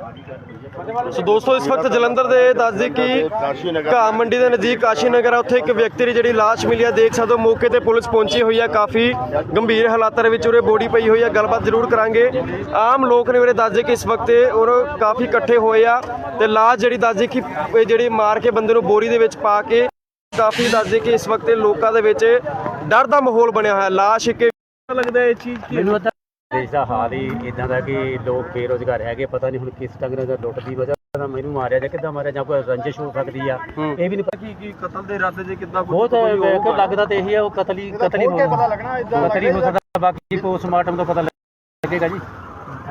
ਸੋ ਦੋਸਤੋ ਇਸ ਵਕਤ ਜਲੰਧਰ ਦੇ ਦੱਸਦੇ ਕਿ ਘਾਹ ਮੰਡੀ ਦੇ ਨਜ਼ਦੀਕ ਕਾਸ਼ੀ ਨਗਰ ਆ ਉੱਥੇ ਇੱਕ ਵਿਅਕਤੀ ਦੀ ਜਿਹੜੀ ਲਾਸ਼ ਮਿਲੀ ਆ ਦੇਖ ਸਕਦੇ ਹੋ ਮੌਕੇ ਤੇ ਪੁਲਿਸ ਪਹੁੰਚੀ ਹੋਈ ਆ ਕਾਫੀ ਗੰਭੀਰ ਹਾਲਾਤਾਂ ਦੇ ਵਿੱਚ ਉਰੇ ਬੋਡੀ ਪਈ ਹੋਈ ਆ ਗੱਲਬਾਤ ਜ਼ਰੂਰ ਕਰਾਂਗੇ। ਆਮ ਲੋਕ ਨੇ ਉਰੇ ਦੱਸਦੇ ਕਿ ਇਸ ਵਕਤ ਔਰ ਕਾਫੀ ਇਕੱਠੇ ਹੋਏ ਆ ਤੇ ਲਾਸ਼ ਜਿਹੜੀ ਦੱਸਦੇ ਕਿ ਇਹ ਜਿਹੜੀ ਮਾਰ ਕੇ ਬੰਦੇ ਨੂੰ ਬੋਰੀ ਦੇ ਵਿੱਚ ਪਾ ਕੇ ਕਾਫੀ ਦੱਸਦੇ ਕਿ ਇਸ ਵਕਤ ਲੋਕਾਂ ਦੇ ਵਿੱਚ ਡਰ ਦਾ ਮਾਹੌਲ ਬਣਿਆ ਹੋਇਆ ਲਾਸ਼ ਇੱਕ ਲੱਗਦਾ ਇਹ ਚੀਜ਼ ਕੀ ਦੇਸ਼ ਦਾ ਹਾਲ ਹੀ ਇਦਾਂ ਦਾ ਕਿ ਲੋਕ ਬੇਰੋਜ਼ਗਾਰ ਹੈਗੇ ਪਤਾ ਨਹੀਂ ਹੁਣ ਕਿਸ ਢੰਗ ਨਾਲ ਲੁੱਟ ਦੀ ਵਜ੍ਹਾ ਨਾਲ ਮੈਨੂੰ ਮਾਰਿਆ ਜਾਂ ਕਿੱਦਾਂ ਮਾਰਿਆ ਜਾਂ ਕੋਈ ਰੰਜਿਸ਼ ਹੋ ਸਕਦੀ ਆ। ਇਹ ਵੀ ਨਹੀਂ ਪਤਾ। ਕੀ ਕੀ ਕਤਲ ਦੇ ਇਰਾਦੇ ਜੇ ਕਿੱਦਾਂ ਬਹੁਤ ਵੇਖੋ ਲੱਗਦਾ ਤੇ ਇਹੀ ਆ ਉਹ ਕਤਲ ਹੀ ਕਤਲ ਹੀ ਹੋ ਕਤਲ ਹੀ ਹੋ ਸਕਦਾ ਬਾਕੀ ਪੋਸਟਮਾਰਟਮ ਤੋਂ ਪਤਾ ਲੱਗੇਗਾ ਜੀ।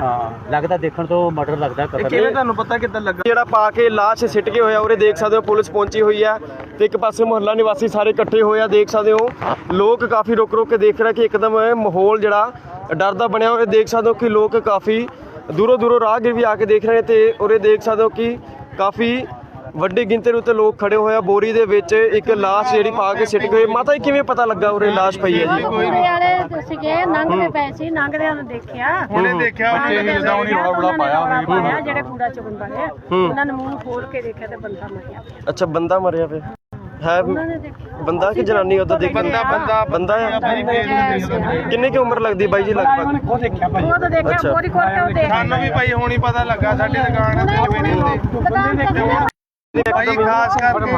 ਹਾਂ ਲੱਗਦਾ ਦੇਖਣ ਤੋਂ ਮਰਡਰ ਲੱਗਦਾ ਕਤਲ ਕਿਵੇਂ ਤੁਹਾਨੂੰ ਪਤਾ ਕਿੱਦਾਂ ਲੱਗਾ? ਜਿਹੜਾ ਪਾ ਕੇ ਲਾਸ਼ ਸਿੱਟ ਕੇ ਹੋਇਆ ਉਰੇ ਦੇਖ ਸਕਦੇ ਹੋ ਪੁਲਿਸ ਪਹੁੰਚੀ ਹੋਈ ਹੈ ਤੇ ਇੱਕ ਪਾਸੇ ਮੁਹੱਲਾ ਨਿਵਾਸੀ ਸਾਰੇ ਇਕੱਠੇ ਹੋਏ ਆ ਦੇਖ ਸਕਦੇ ਹੋ। ਲੋਕ ਕਾਫੀ ਰੁਕ ਰੁਕ ਕੇ ਦੇਖ ਰਹੇ ਕਿ ਇੱਕਦਮ ਇਹ ਮਾਹੌਲ ਜਿਹੜਾ ਡਰ ਦਾ ਬਣਿਆ ਹੋਇਆ ਦੇਖ ਸਕਦੇ ਹੋ ਕਿ ਲੋਕ ਕਾਫੀ ਦੂਰੋਂ ਦੂਰੋਂ ਰਾਹਗੀਰ ਵੀ ਆ ਕੇ ਦੇਖ ਰਹੇ ਨੇ ਤੇ ਉਰੇ ਦੇਖ ਸਕਦੇ ਹੋ ਕਿ ਕਾਫੀ ਵੱਡੀ ਗਿਣਤੀ ਉੱਤੇ ਲੋਕ ਖੜੇ ਹੋਏ ਆ। ਬੋਰੀ ਦੇ ਵਿੱਚ ਇੱਕ ਲਾਸ਼ ਜਿਹੜੀ ਪਾ ਕੇ ਸਿੱਟ ਗਏ ਮਾਤਾ ਜੀ ਕਿਵੇਂ ਪਤਾ ਲੱਗਾ ਉਰੇ ਲਾਸ਼ ਪਈ ਹੈ ਜੀ? ਕੂੜੇ ਵਾਲੇ ਸੀਗੇ ਲੰਘਦੇ ਪਏ ਸੀ ਲੰਘਦਿਆਂ ਨੂੰ ਦੇਖਿਆ। ਉਹਨੇ ਦੇਖਿਆ ਜਿੱਦਾਂ ਉਹਨੇ ਰੌਲਾ ਬੜਾ ਪਾਇਆ ਜਿਹੜੇ ਕੂੜਾ ਚੁਗਣ ਵਾਲੇ ਆ। ਉਹਨਾਂ ਨੇ ਮੂੰਹ ਖੋਲ ਕੇ ਦੇਖਿਆ ਤੇ ਬੰਦਾ ਮਰਿਆ। ਪਿਆ ਅੱਛਾ ਬੰਦਾ ਮਰਿਆ ਪਿਆ ਹੈ ਉਹਨਾਂ ਨੇ ਦੇਖਿਆ। ਬੰਦਾ ਕਿ ਜਨਾਨੀ ਉਹਦਾ ਦੇਖ? ਬੰਦਾ ਬੰਦਾ ਬੰਦਾ ਆ ਕਿੰਨੀ ਕੀ ਉਮਰ ਲੱਗਦੀ ਬਾਈ ਜੀ ਲਗਭਗ? ਉਹ ਤਾਂ ਦੇਖਿਆ ਅੱਛਾ। ਬੋਰੀ ਖੋਲ ਕੇ ਉਹ ਦੇਖ ਸਾਨੂੰ ਵੀ ਭਾਈ ਹੁਣੀ ਪਤਾ ਲੱਗਾ ਸਾਡੀ ਦੁਕਾਨ ਤੇ ਕਿਵੇਂ ਨਹੀਂ ਹੁੰਦੀ ਦੁਕਾਨ ਤੇ ਭਾਈ ਖਾਸ ਕਰਕੇ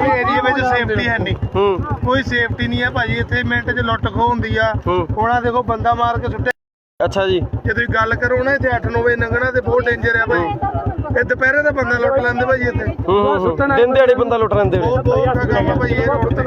ਇਹ ਏਰੀਆ ਵਿੱਚ ਸੇਫਟੀ ਹੈ ਨਹੀਂ। ਹੂੰ। ਕੋਈ ਸੇਫਟੀ ਨਹੀਂ ਹੈ ਭਾਜੀ ਇੱਥੇ ਮਿੰਟ 'ਚ ਲੁੱਟ ਖੋ ਹੁੰਦੀ ਆ। ਹੂੰ। ਉਹਨਾਂ ਦੇਖੋ ਬੰਦਾ ਮਾਰ ਕੇ ਸੁੱਟੇ। ਅੱਛਾ ਜੀ। ਜੇ ਤੁਸੀਂ ਗੱਲ ਕਰੋ ਨਾ ਇੱਥੇ 8-9 ਵਜੇ ਲੰਘਣਾ ਤੇ ਬਹੁਤ ਡੇਂਜਰ ਆ ਭਾਈ। ਇਹ ਦੁਪਹਿਰੇ ਦਾ ਬੰਦਾ ਲੁੱਟ ਲੈਂਦੇ ਭਾਈ ਇੱਥੇ। ਹੂੰ ਹੂੰ, ਹੂੰ। ਦਿਨ ਦਿਹਾੜੇ ਬੰਦਾ ਲੁੱਟ ਲੈਂਦੇ ਬਹੁਤ ਬਹੁਤ ਔਖਾ ਕੰਮ ਆ ਭਾਈ ਇਹ ਰੋਡ ਤੇ।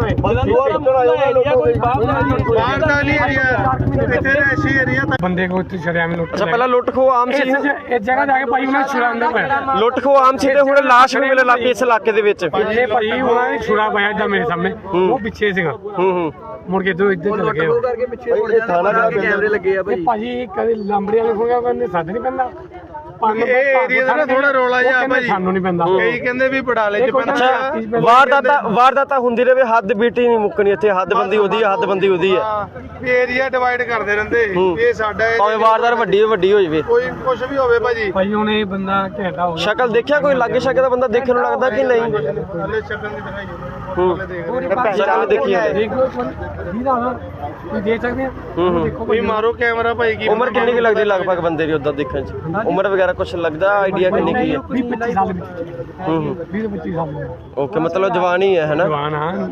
ਬਾਹਰ ਦਾ ਨਹੀਂ ਏਰੀਆ ਇੱਥੇ ਰੈਸ਼ੀ ਏਰੀਆ ਤਾਂ ਬੰਦੇ ਕੋ ਉੱਥੇ ਸ਼ਰਿਆਮ ਲੁੱਟ ਅੱਛਾ ਪਹਿਲਾਂ ਲੁੱਟ ਖੋ ਆਮ ਸੀ। ਇਸ ਇਸ ਜਗ੍ਹਾ ਜਾ ਕੇ ਭਾਈ ਉਹਨਾਂ ਛੁਰਾਉਂਦਾ ਪਿਆ ਲੁੱਟ ਖੋ ਆਮ ਸੀ ਤੇ ਹੁਣ ਲਾਸ਼ ਵੀ ਮਿਲੇ ਲੱਗੇ ਇਸ ਇਲਾਕੇ ਦੇ ਵਿੱਚ। ਇਹ ਭਾਈ ਉਹਨਾਂ ਨੇ ਛੁਰਾ ਪਾਇਆ ਜਾਂ ਮੇਰੇ ਸਾਹਮਣੇ। ਉਹ ਪਿੱਛੇ ਸੀਗਾ। ਹੂੰ ਹੂੰ। ਮੁੜ ਕੇ ਇਧਰ ਇੱਧਰ ਚਲ ਗਏ ਉਹ। ਇਹ ਥਾਣਾ ਕੈਮਰੇ ਲੱਗੇ ਆ ਤੇ ਭਾਜੀ ਕਦੇ ਲਾਂਬੜੀ ਵਾਲੇ ਗਿਆ ਕਹਿੰਦੇ ਸਾਧ ਨਹੀਂ ਪੈਂਦਾ। ਇਹ ਏਰੀਆ ਦਾ ਨਾ ਥੋੜਾ ਰੌਲਾ ਜਿਹਾ ਉਹ ਕਹਿੰਦੇ ਭਾਜੀ। ਸਾਨੂੰ ਨਹੀਂ ਪੈਂਦਾ। ਕਈ ਕਹਿੰਦੇ ਵੀ ਬੜਾਲੇ 'ਚ ਪੈਂਦਾ। ਅੱਛਾ ਵਾਰਦਾਤਾ ਵਾਰਦਾਤਾ ਹੁੰਦੀ ਰਹੇ ਹੱਦ ਬੀਟੀ ਨਹੀਂ ਮੁੱਕਣੀ ਇੱਥੇ ਹੱਦ ਬੰਦੀ ਉਹਦੀ ਹੈ ਹੱਦ ਬੰਦੀ ਉਹਦੀ ਹੈ ਹਾਂ, ਵੀ ਏਰੀਆ ਡਿਵਾਈਡ ਕਰਦੇ ਰਹਿੰਦੇ। ਹੂੰ। ਇਹ ਸਾਡਾ area ਭਾਵੇਂ ਵਾਰਦਾਤ ਵੱਡੀ ਤੋਂ ਵੱਡੀ ਹੋ ਜਾਵੇ ਕੋਈ ਕੁਝ ਵੀ ਹੋਵੇ ਭਾਜੀ। ਭਾਈ ਹੁਣ ਇਹ ਬੰਦਾ ਘੈਂਟਾ ਹੋ ਗਿਆ। ਸ਼ਕਲ ਦੇਖਿਆ ਕੋਈ? ਲਾਗੇ ਸ਼ਕਲ ਦਾ ਬੰਦਾ ਦੇਖਣ ਨੂੰ ਲੱਗਦਾ ਕਿ ਨਹੀਂ ਹਲੇ ਦਿਖਾਈ। ਹੂੰ। ਸ਼ਕਲ ਦੇਖੀ ਹੈ। ਦੇਖੋ ਵੀਰਾ ਹਾਂ ਤੁਸੀਂ ਦੇਖ ਸਕਦੇ ਆ ਹੂੰ ਹੂੰ। ਦੇਖੋ ਕੋਈ ਮਾਰੋ ਕੈਮਰਾ ਭਾਈ ਕੀ ਉਮਰ ਕਿੰਨੀ ਕੁ ਲੱਗਦੀ ਲਗਭਗ ਬੰਦੇ ਦੀ ਉਦਾਂ ਦੇਖਣ ਚ? ਉਮਰ ਵਗੈਰਾ ਕੁਝ ਲੱਗਦਾ? ਆਈਡੀਆ ਕਿੰਨੀ ਕੀ ਹੈ? 20 25 ਸਾਲ ਵਿੱਚ ਹੂੰ ਹੂੰ। 20 25 ਸਾਲ ਦੇ ਓਕੇ ਮਤਲਬ ਜਵਾਨ ਹੀ ਹੈ ਹੈਨਾ? ਜਵਾਨ ਹਾਂ।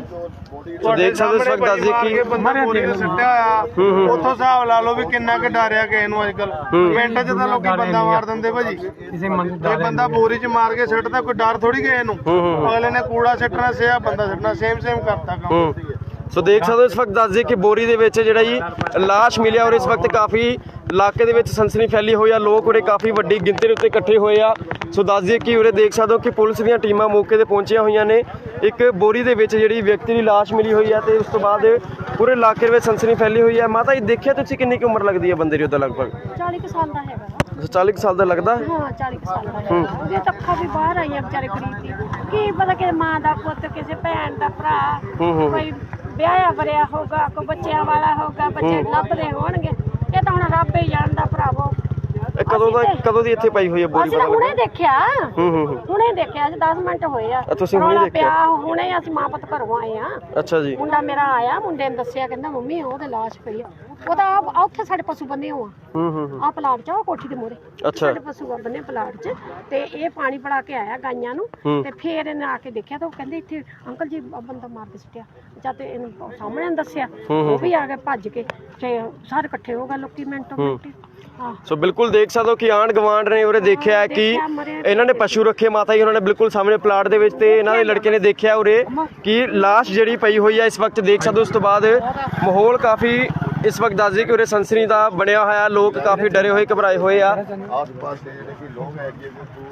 ਸੋ ਦੇਖ ਸਕਦੇ ਹੋ ਇਸ ਵਕਤ ਦੱਸਦੇ ਕਿ ਬੰਦਾ ਪੂਰੇ ਨੇ ਸੱਟਿਆ ਹੂੰ, ਹੂੰ। ਆ ਉੱਥੋਂ ਹਿਸਾਬ ਲਾ ਲਓ ਵੀ ਕਿੰਨਾ ਕੁ ਡਰਿਆ ਕਿਸੇ ਨੂੰ ਅੱਜ ਕੱਲ ਮਿੰਟਾਂ 'ਚ ਤਾਂ ਲੋਕੀ ਬੰਦਾ ਮਾਰ ਦਿੰਦੇ ਭਾਜੀ। ਕਿਸੇ ਬੰਦਾ ਬੋਰੀ 'ਚ ਮਾਰ ਕੇ ਸਿੱਟਦਾ ਕੋਈ ਡਰ ਥੋੜੀ ਕਿਸੇ ਨੂੰ। ਅਗਲੇ ਨੇ ਕੂੜਾ ਸਿੱਟਣਾ ਸਿਆ ਬੰਦਾ ਸਿੱਟਣਾ ਸੇਮ ਸੇਮ ਕਰਤਾ ਕੰਮ ਹੂੰ। ਸੋ ਦੇਖ ਸਕਦੇ ਹੋ ਇਸ ਵਕਤ ਦੱਸਦੇ ਕਿ ਬੋਰੀ ਦੇ ਵਿੱਚ ਜਿਹੜਾ ਜੀ ਲਾਸ਼ ਮਿਲਿਆ ਔਰ ਇਸ ਵਕਤ ਕਾਫੀ ਇਲਾਕੇ ਦੇ ਵਿੱਚ ਸਨਸਨੀ ਫੈਲੀ ਹੋਈ ਆ ਲੋਕ ਉਰੇ ਕਾਫੀ ਵੱਡੀ ਗਿਣਤੀ ਦੇ ਉੱਤੇ ਇਕੱਠੇ ਹੋਏ ਆ। ਸੋ ਦੱਸ ਦਈਏ ਕਿ ਉਰੇ ਦੇਖ ਸਕਦੇ ਹੋ ਕਿ ਪੁਲਿਸ ਦੀਆਂ ਟੀਮਾਂ ਮੌਕੇ ਤੇ ਪਹੁੰਚੀਆਂ ਹੋਈਆਂ ਨੇ। ਇੱਕ ਬੋਰੀ ਦੇ ਵਿੱਚ ਜਿਹੜੀ ਵਿਅਕਤੀ ਦੀ ਲਾਸ਼ ਮਿਲੀ ਹੋਈ ਆ ਤੇ ਉਸ ਤੋਂ ਬਾਅਦ ਪੂਰੇ ਇਲਾਕੇ ਦੇ ਵਿੱਚ ਸਨਸਨੀ ਫੈਲੀ ਹੋਈ ਆ। ਮਾਤਾ ਜੀ ਦੇਖਿਆ ਤੁਸੀਂ ਕਿੰਨੀ ਕੁ ਉਮਰ ਲੱਗਦੀ ਹੈ ਬੰਦੇ ਦੀ ਉਹਦਾ ਲਗਭਗ? 40 ਕੁ ਸਾਲ ਦਾ ਹੈਗਾ 40 ਕੁ ਸਾਲ ਦਾ ਲੱਗਦਾ? ਹਾਂ 40 ਕੁ ਸਾਲ ਦਾ ਹੈਗਾ। ਉਹਦੇ ਤਾਂ ਅੱਖਾਂ ਵੀ ਬਾਹਰ ਆਈਆਂ ਵਿਚਾਰੇ ਗਰੀਬ ਦੀ। ਕੀ ਪਤਾ ਕਿ ਮਾਂ ਦਾ ਪੁੱਤ ਕਿਸੇ ਭੈਣ ਦਾ ਭਰਾ ਹੂੰ, ਹੂੰ। ਕੋਈ ਵਿਆਹਿਆ ਵਰਿਆ ਹੋਗਾ ਕੋਈ ਬੱਚਿਆਂ ਵਾਲਾ ਹੋਗਾ ਬੱਚੇ ਲੱਭਦੇ ਹੋਣਗੇ। ਇਹ ਤਾਂ ਹੁਣ ਰੱਬ ਹੀ ਜਾਣਦਾ ਭਰਾਵੋ। ਇਹ ਕਦੋਂ ਦਾ ਅਸੀਂ ਤੇ- ਕਦੋਂ ਦੀ ਇੱਥੇ ਪਈ ਹੋਈ ਹੈ ਬੋਰੀ ਅਸੀਂ ਤਾਂ ਪਤਾ ਹੁਣੇ ਲੱਗਾ ਦੇਖਿਆ। ਹੂੰ ਹੂੰ ਹੂੰ। ਹੁਣੇ ਦੇਖਿਆ ਜੀ 10 ਮਿੰਟ ਹੋਏ ਆ। ਆ, ਤੁਸੀਂ ਹੁਣੇ ਰੌਲਾ ਦੇਖਿਆ? ਪਿਆ, ਹੁਣੇ ਅਸੀਂ ਮਾਂ ਪੁੱਤ ਘਰੋਂ ਆਏ ਆ। ਅੱਛਾ ਜੀ। ਮੁੰਡਾ ਮੇਰਾ ਆਇਆ ਮੁੰਡੇ ਨੇ ਦੱਸਿਆ ਕਹਿੰਦਾ ਮੰਮੀ ਉਹਦੇ ਲਾਸ਼ ਪਈ ਆ। ਉਹ ਤਾਂ ਆਪ- ਉੱਥੇ ਸਾਡੇ ਪਸ਼ੂ ਬੰਨੇ ਹੋਆ ਹੂੰ ਹੂੰ ਹੂੰ। ਆ ਪਲਾਟ ਚ ਕੋਠੀ ਦੇ ਮੋਰੇ ਅੱਛਾ। ਸਾਡੇ ਪਸ਼ੂ ਆ ਬੰਨੇ ਪਲਾਟ 'ਚ ਤੇ ਇਹ ਪਾਣੀ ਪੜਾ ਕੇ ਆਇਆ ਗਾਈਆਂ ਨੂੰ ਹੂੰ। ਤੇ ਫੇਰ ਇਹਨੇ ਆ ਕੇ ਦੇਖਿਆ ਤਾਂ ਉਹ ਕਹਿੰਦੇ ਇੱਥੇ ਅੰਕਲ ਜੀ ਆਹ ਬੰਦਾ ਮਾਰ ਕੇ ਸੁੱਟਿਆ। ਜਦ ਤੇ ਇਹਨੂੰ ਸਾਹਮਣੇ ਨੇ ਦੱਸਿਆ ਉਹ ਵੀ ਆ ਗਏ ਭੱਜ ਕੇ ਤੇ ਸਾਰੇ ਇਕੱਠੇ ਹੋ ਗਏ ਲੋਕੀ ਮਿੰਟੋ ਮਿੰਟ ਹਾਂ। ਸੋ ਬਿਲਕੁਲ ਦੇਖ ਸਕਦੇ ਹੋ ਕਿ ਆਂਢ ਗਵਾਂਢ ਨੇ ਉਰੇ ਦੇਖਿਆ ਹੈ ਕਿ ਇਹਨਾਂ ਨੇ ਪਸ਼ੂ ਰੱਖੇ ਮਾਤਾ ਜੀ ਉਹਨਾਂ ਨੇ ਬਿਲਕੁਲ ਸਾਹਮਣੇ ਪਲਾਟ ਦੇ ਵਿੱਚ ਤੇ ਇਹਨਾਂ ਦੇ ਲੜਕੇ ਨੇ ਦੇਖਿਆ ਉਰੇ ਕਿ ਲਾਸ਼ ਜਿਹੜੀ ਪਈ ਹੋਈ ਹੈ ਇਸ ਵਕਤ ਦੇਖ ਸਕਦੇ ਹੋ ਉਸ ਤੋਂ ਬਾਅਦ ਮਾਹੌਲ ਕਾਫੀ ਇਸ ਵਕਤ ਦੱਸਦੇ ਕਿ ਉਰੇ ਸੰਸਨੀ ਦਾ ਬਣਿਆ ਹੋਇਆ ਲੋਕ ਕਾਫੀ ਡਰੇ ਹੋਏ ਘਬਰਾਏ ਹੋਏ ਆ।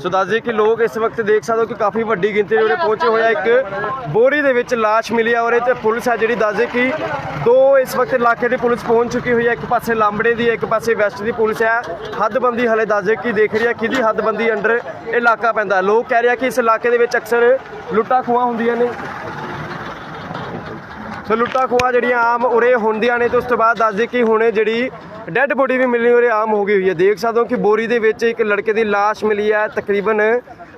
ਸੋ ਦੱਸਦੇ ਕਿ ਲੋਕ ਇਸ ਵਕਤ ਦੇਖ ਸਕਦੇ ਹੋ ਕਿ ਕਾਫੀ ਵੱਡੀ ਗਿਣਤੀ ਦੇ ਉਰੇ ਪਹੁੰਚੇ ਹੋਏ ਆ। ਇੱਕ ਬੋਰੀ ਦੇ ਵਿੱਚ ਲਾਸ਼ ਮਿਲੀ ਆ ਉਰੇ ਤੇ ਪੁਲਿਸ ਆ ਜਿਹੜੀ ਦੱਸਦੇ ਕਿ ਦੋ ਇਸ ਵਕਤ ਇਲਾਕੇ ਦੀ ਪੁਲਿਸ ਪਹੁੰਚ ਚੁੱਕੀ ਹੋਈ ਹੈ ਇੱਕ ਪਾਸੇ ਲਾਂਬੜੇ ਦੀ ਇੱਕ ਪਾਸੇ ਵੈਸਟ ਦੀ ਪੁਲਿਸ ਹੈ ਹੱਦਬੰਦੀ ਹਲੇ ਦੱਸਦੇ ਕਿ ਦੇਖ ਰਹੀ ਹੈ ਕਿਹਦੀ ਹੱਦਬੰਦੀ ਅੰਡਰ ਇਲਾਕਾ ਪੈਂਦਾ। ਲੋਕ ਕਹਿ ਰਹੇ ਕਿ ਇਸ ਇਲਾਕੇ ਦੇ ਵਿੱਚ ਅਕਸਰ ਲੁੱਟਾਂ ਖੋਹਾਂ ਹੁੰਦੀਆਂ ਨੇ। ਸੋ ਲੁੱਟਾਂ ਖੋਹਾਂ ਜਿਹੜੀਆਂ ਆਮ ਉਰੇ ਹੁੰਦੀਆਂ ਨੇ ਤੇ ਉਸ ਤੋਂ ਬਾਅਦ ਦੱਸਦੇ ਕਿ ਹੁਣੇ ਜਿਹੜੀ ਡੈੱਡ ਬੋਡੀ ਵੀ ਮਿਲਣੀ ਉਰੇ ਆਮ ਹੋ ਗਈ ਹੋਈ ਹੈ। ਦੇਖ ਸਕਦੇ ਹੋ ਕਿ ਬੋਰੀ ਦੇ ਵਿੱਚ ਇੱਕ ਲੜਕੇ ਦੀ ਲਾਸ਼ ਮਿਲੀ ਹੈ, ਤਕਰੀਬਨ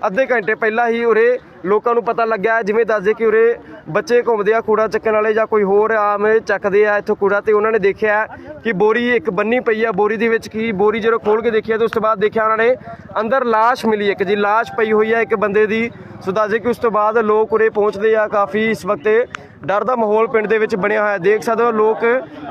ਅੱਧੇ ਘੰਟੇ ਪਹਿਲਾਂ ਹੀ ਉਰੇ ਲੋਕਾਂ ਨੂੰ ਪਤਾ ਲੱਗਿਆ, ਜਿਵੇਂ ਦੱਸਦੇ ਕਿ ਉਰੇ ਬੱਚੇ ਘੁੰਮਦੇ ਆ ਕੂੜਾ ਚੱਕਣ ਵਾਲੇ ਜਾਂ ਕੋਈ ਹੋਰ ਆਮ ਚੱਕਦੇ ਆ ਇੱਥੋਂ ਕੂੜਾ, ਤੇ ਉਹਨਾਂ ਨੇ ਦੇਖਿਆ ਕਿ ਬੋਰੀ ਇੱਕ ਬੰਨੀ ਪਈ ਆ, ਬੋਰੀ ਦੇ ਵਿੱਚ ਕੀ ਬੋਰੀ ਜਦੋਂ ਖੋਲ ਕੇ ਦੇਖਿਆ ਤੇ ਉਸ ਤੋਂ ਬਾਅਦ ਦੇਖਿਆ ਉਹਨਾਂ ਨੇ ਅੰਦਰ ਲਾਸ਼ ਮਿਲੀ ਇੱਕ ਜੀ, ਲਾਸ਼ ਪਈ ਹੋਈ ਹੈ ਇੱਕ ਬੰਦੇ ਦੀ। ਸੋ ਦੱਸਦੇ ਕਿ ਉਸ ਤੋਂ ਬਾਅਦ ਲੋਕ ਉਰੇ ਪਹੁੰਚਦੇ ਆ ਕਾਫੀ ਇਸ ਵਕਤ। ਡਰ ਦਾ ਮਾਹੌਲ ਪਿੰਡ ਦੇ ਵਿੱਚ ਬਣਿਆ ਹੋਇਆ, ਦੇਖ ਸਕਦੇ ਹੋ ਲੋਕ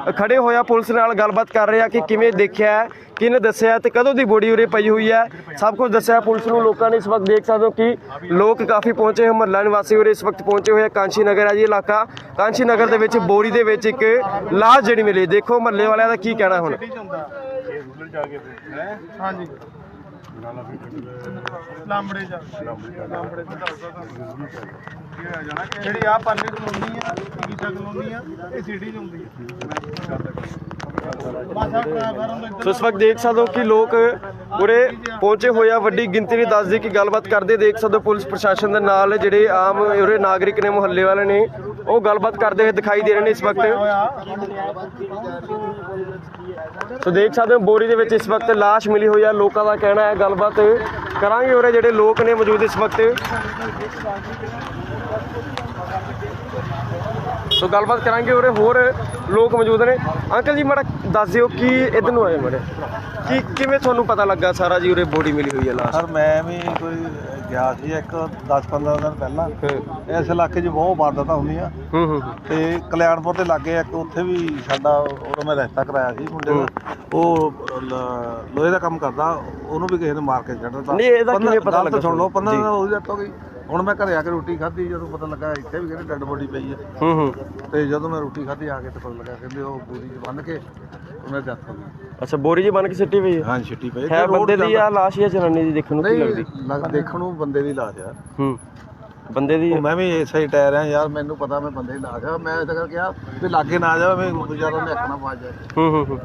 ਖੜੇ ਹੋਇਆ ਪੁਲਿਸ ਨਾਲ ਗੱਲਬਾਤ ਕਰ ਰਹੇ ਆ ਕਿ ਕਿਵੇਂ ਦੇਖਿਆ ਕਿਹਨੇ ਦੱਸਿਆ ਤੇ ਕਦੋਂ ਦੀ ਬੋਡੀ ਉਰੇ ਪਈ ਹੋਈ ਹੈ। ਸਭ ਕੁਝ ਦੱਸਿਆ ਪੁਲਿਸ ਨੂੰ ਲੋਕਾਂ ਨੇ ਇਸ ਵਕਤ ਦੇਖ ਸਕਦੇ ਹੋ ਕਿ ਲੋਕ ਕਾਫੀ ਪਹੁੰਚੇ ਹੋਏ, ਮਹੱਲਾ ਨਿਵਾਸੀ ਉਰੇ ਇਸ ਵਕਤ ਪਹੁੰਚੇ ਹੋਏ ਆ, ਕਾਂਸ਼ੀ ਨਗਰ ਹੈ ਜੀ ਇਲਾਕਾ। ਕਾਂਸ਼ੀ ਨਗਰ ਦੇ ਵਿੱਚ ਬੋਰੀ ਦੇ ਵਿੱਚ ਇੱਕ ਲਾਸ਼ ਜਿਹੜੀ ਮਿਲੀ ਦੇਖੋ ਮਹੱਲੇ ਵਾਲਿਆਂ ਦਾ ਕੀ ਕਹਿਣਾ ਹੁਣ। ਹਾਂਜੀ। ਲਾਂਬੜੇ ਜਾ। ਲਾਂਬੜੇ ਤੇ ਜਿਹੜੀ ਆ ਪਰਲੇ ਕਲੋਨੀ ਆ ਈਸ਼ਾ ਕਲੋਨੀ ਆ, ਇਹ ਸਿਟੀ ਚ ਹੁੰਦੀ ਆ। ਸੋ ਇਸ ਵਕਤ ਦੇਖ ਸਕਦੇ ਹੋ ਕਿ ਲੋਕ ਉਰੇ ਪਹੁੰਚੇ ਹੋਏ ਵੱਡੀ ਗਿਣਤੀ ਵਿੱਚ ਦੱਸਦੇ ਕਿ ਗੱਲਬਾਤ ਕਰਦੇ ਦੇਖ ਸਕਦੇ ਹੋ ਪੁਲਿਸ ਪ੍ਰਸ਼ਾਸਨ ਦੇ ਨਾਲ ਜਿਹੜੇ ਆਮ ਉਰੇ ਨਾਗਰਿਕ ਨੇ, ਮੁਹੱਲੇ ਵਾਲੇ ਨੇ, ਉਹ ਗੱਲਬਾਤ ਕਰਦੇ ਹੋਏ ਦਿਖਾਈ ਦੇ ਰਹੇ ਨੇ ਇਸ ਵਕਤ। ਸੋ ਦੇਖ ਸਕਦੇ ਹੋ ਬੋਰੀ ਦੇ ਵਿੱਚ ਇਸ ਵਕਤ ਲਾਸ਼ ਮਿਲੀ ਹੋਈ ਆ। ਲੋਕਾਂ ਦਾ ਕਹਿਣਾ ਹੈ ਗੱਲਬਾਤ ਕਰਾਂਗੇ ਉਰੇ ਜਿਹੜੇ ਲੋਕ ਨੇ ਮੌਜੂਦ ਇਸ ਵਕਤ। ਸੋ ਗੱਲਬਾਤ ਕਰਾਂਗੇ ਉਰੇ ਹੋਰ ਲੋਕ ਮੌਜੂਦ ਨੇ। ਅੰਕਲ ਜੀ ਮਾੜਾ ਦੱਸ ਦਿਓ ਕਿ ਇਧਰ ਨੂੰ ਆਏ ਮਾੜੇ। ਕੀ ਕਿਵੇਂ ਤੁਹਾਨੂੰ ਪਤਾ ਲੱਗਾ ਸਾਰਾ ਜੀ ਉਰੇ ਬੋਡੀ ਮਿਲੀ ਹੋਈ ਹੈ ਲਾਸ਼ ਸਰ ਮੈਂ ਵੀ ਕੋਈ ਗਿਆ ਸੀ ਇੱਕ 10-15 ਦਿਨ ਪਹਿਲਾਂ। ਇਸ ਇਲਾਕੇ 'ਚ ਬਹੁਤ ਵਾਰਦਾਤਾਂ ਹੁੰਦੀਆਂ। ਹੂੰ ਹੂੰ ਤੇ ਕਲਿਆਣਪੁਰ ਦੇ ਲਾਗੇ ਇੱਕ ਉੱਥੇ ਵੀ ਸਾਡਾ ਉਹ ਮੈਂ ਰਿਸ਼ਤਾ ਕਰਾਇਆ ਸੀ ਮੁੰਡੇ ਦਾ। ਉਹ ਲੋਹੇ ਦਾ ਕੰਮ ਕਰਦਾ ਉਹਨੂੰ ਵੀ ਕਿਸੇ ਨੇ ਮਾਰ ਕੇ ਛੱਡ ਦਿੱਤਾ ਨਹੀਂ, ਇਹਦਾ ਕਿਵੇਂ ਪਤਾ ਲੱਗਾ ਸੁਣ ਲਓ 15 ਜੀ। ਦਿਨ ਹੋ ਗਈ। ਹੁਣ ਮੈਂ ਘਰੇ ਆ ਕੇ ਰੋਟੀ ਖਾਧੀ ਜਦੋਂ ਪਤਾ ਲੱਗਾ ਇੱਥੇ ਵੀ ਕਹਿੰਦੇ ਡੈੱਡ ਬੋਡੀ ਪਈ ਹੈ। ਹੂੰ ਹੂੰ। ਤੇ ਜਦੋਂ ਮੈਂ ਰੋਟੀ ਖਾਧੀ ਆ ਕੇ ਤੇ ਪਤਾ ਲੱਗਾ ਕਹਿੰਦੇ ਉਹ ਪੂਰੀ ਚ ਬੰਨ ਕੇ ਉਹਨਾਂ ਦੀ ਡੈਥ ਹੋ ਗਈ ਅੱਛਾ ਬੋਰੀ ਜੀ ਬਣ ਕੇ ਸਿੱਟੀ ਪਈ ਹੈ? ਹਾਂ ਛਿੱਟੀ ਪਈ ਹੈ। ਬੰਦੇ ਦੀ ਆ ਲਾਸ਼ ਜਾਂ ਜਨਾਨੀ ਦੀ ਦੇਖਣ ਨੂੰ ਕੀ ਲੱਗਦੀ? ਨਹੀਂ ਲੱਗ- ਦੇਖਣ ਨੂੰ ਬੰਦੇ ਦੀ ਲਾਸ਼ ਆ। ਹੂੰ ਬੰਦੇ ਦੀ ਉਹ ਮੈਂ ਵੀ ਇਸੇ ਹੀ ਟਾਇਰ ਆ ਯਾਰ ਮੈਨੂੰ ਪਤਾ ਮੈਂ ਬੰਦੇ ਹੀ ਲਾਸ਼ ਆ। ਮੈਂ ਤਾਂ ਕਿਹਾ ਵੀ ਲਾਗੇ ਨਾ ਜਾਵੇ ਮੈਂ ਗੁਜ਼ਾਰਾ ਨੇ ਅੱਖਣਾ ਪਾ ਜਾ ਹੂੰ ਹੂੰ ਹੂੰ।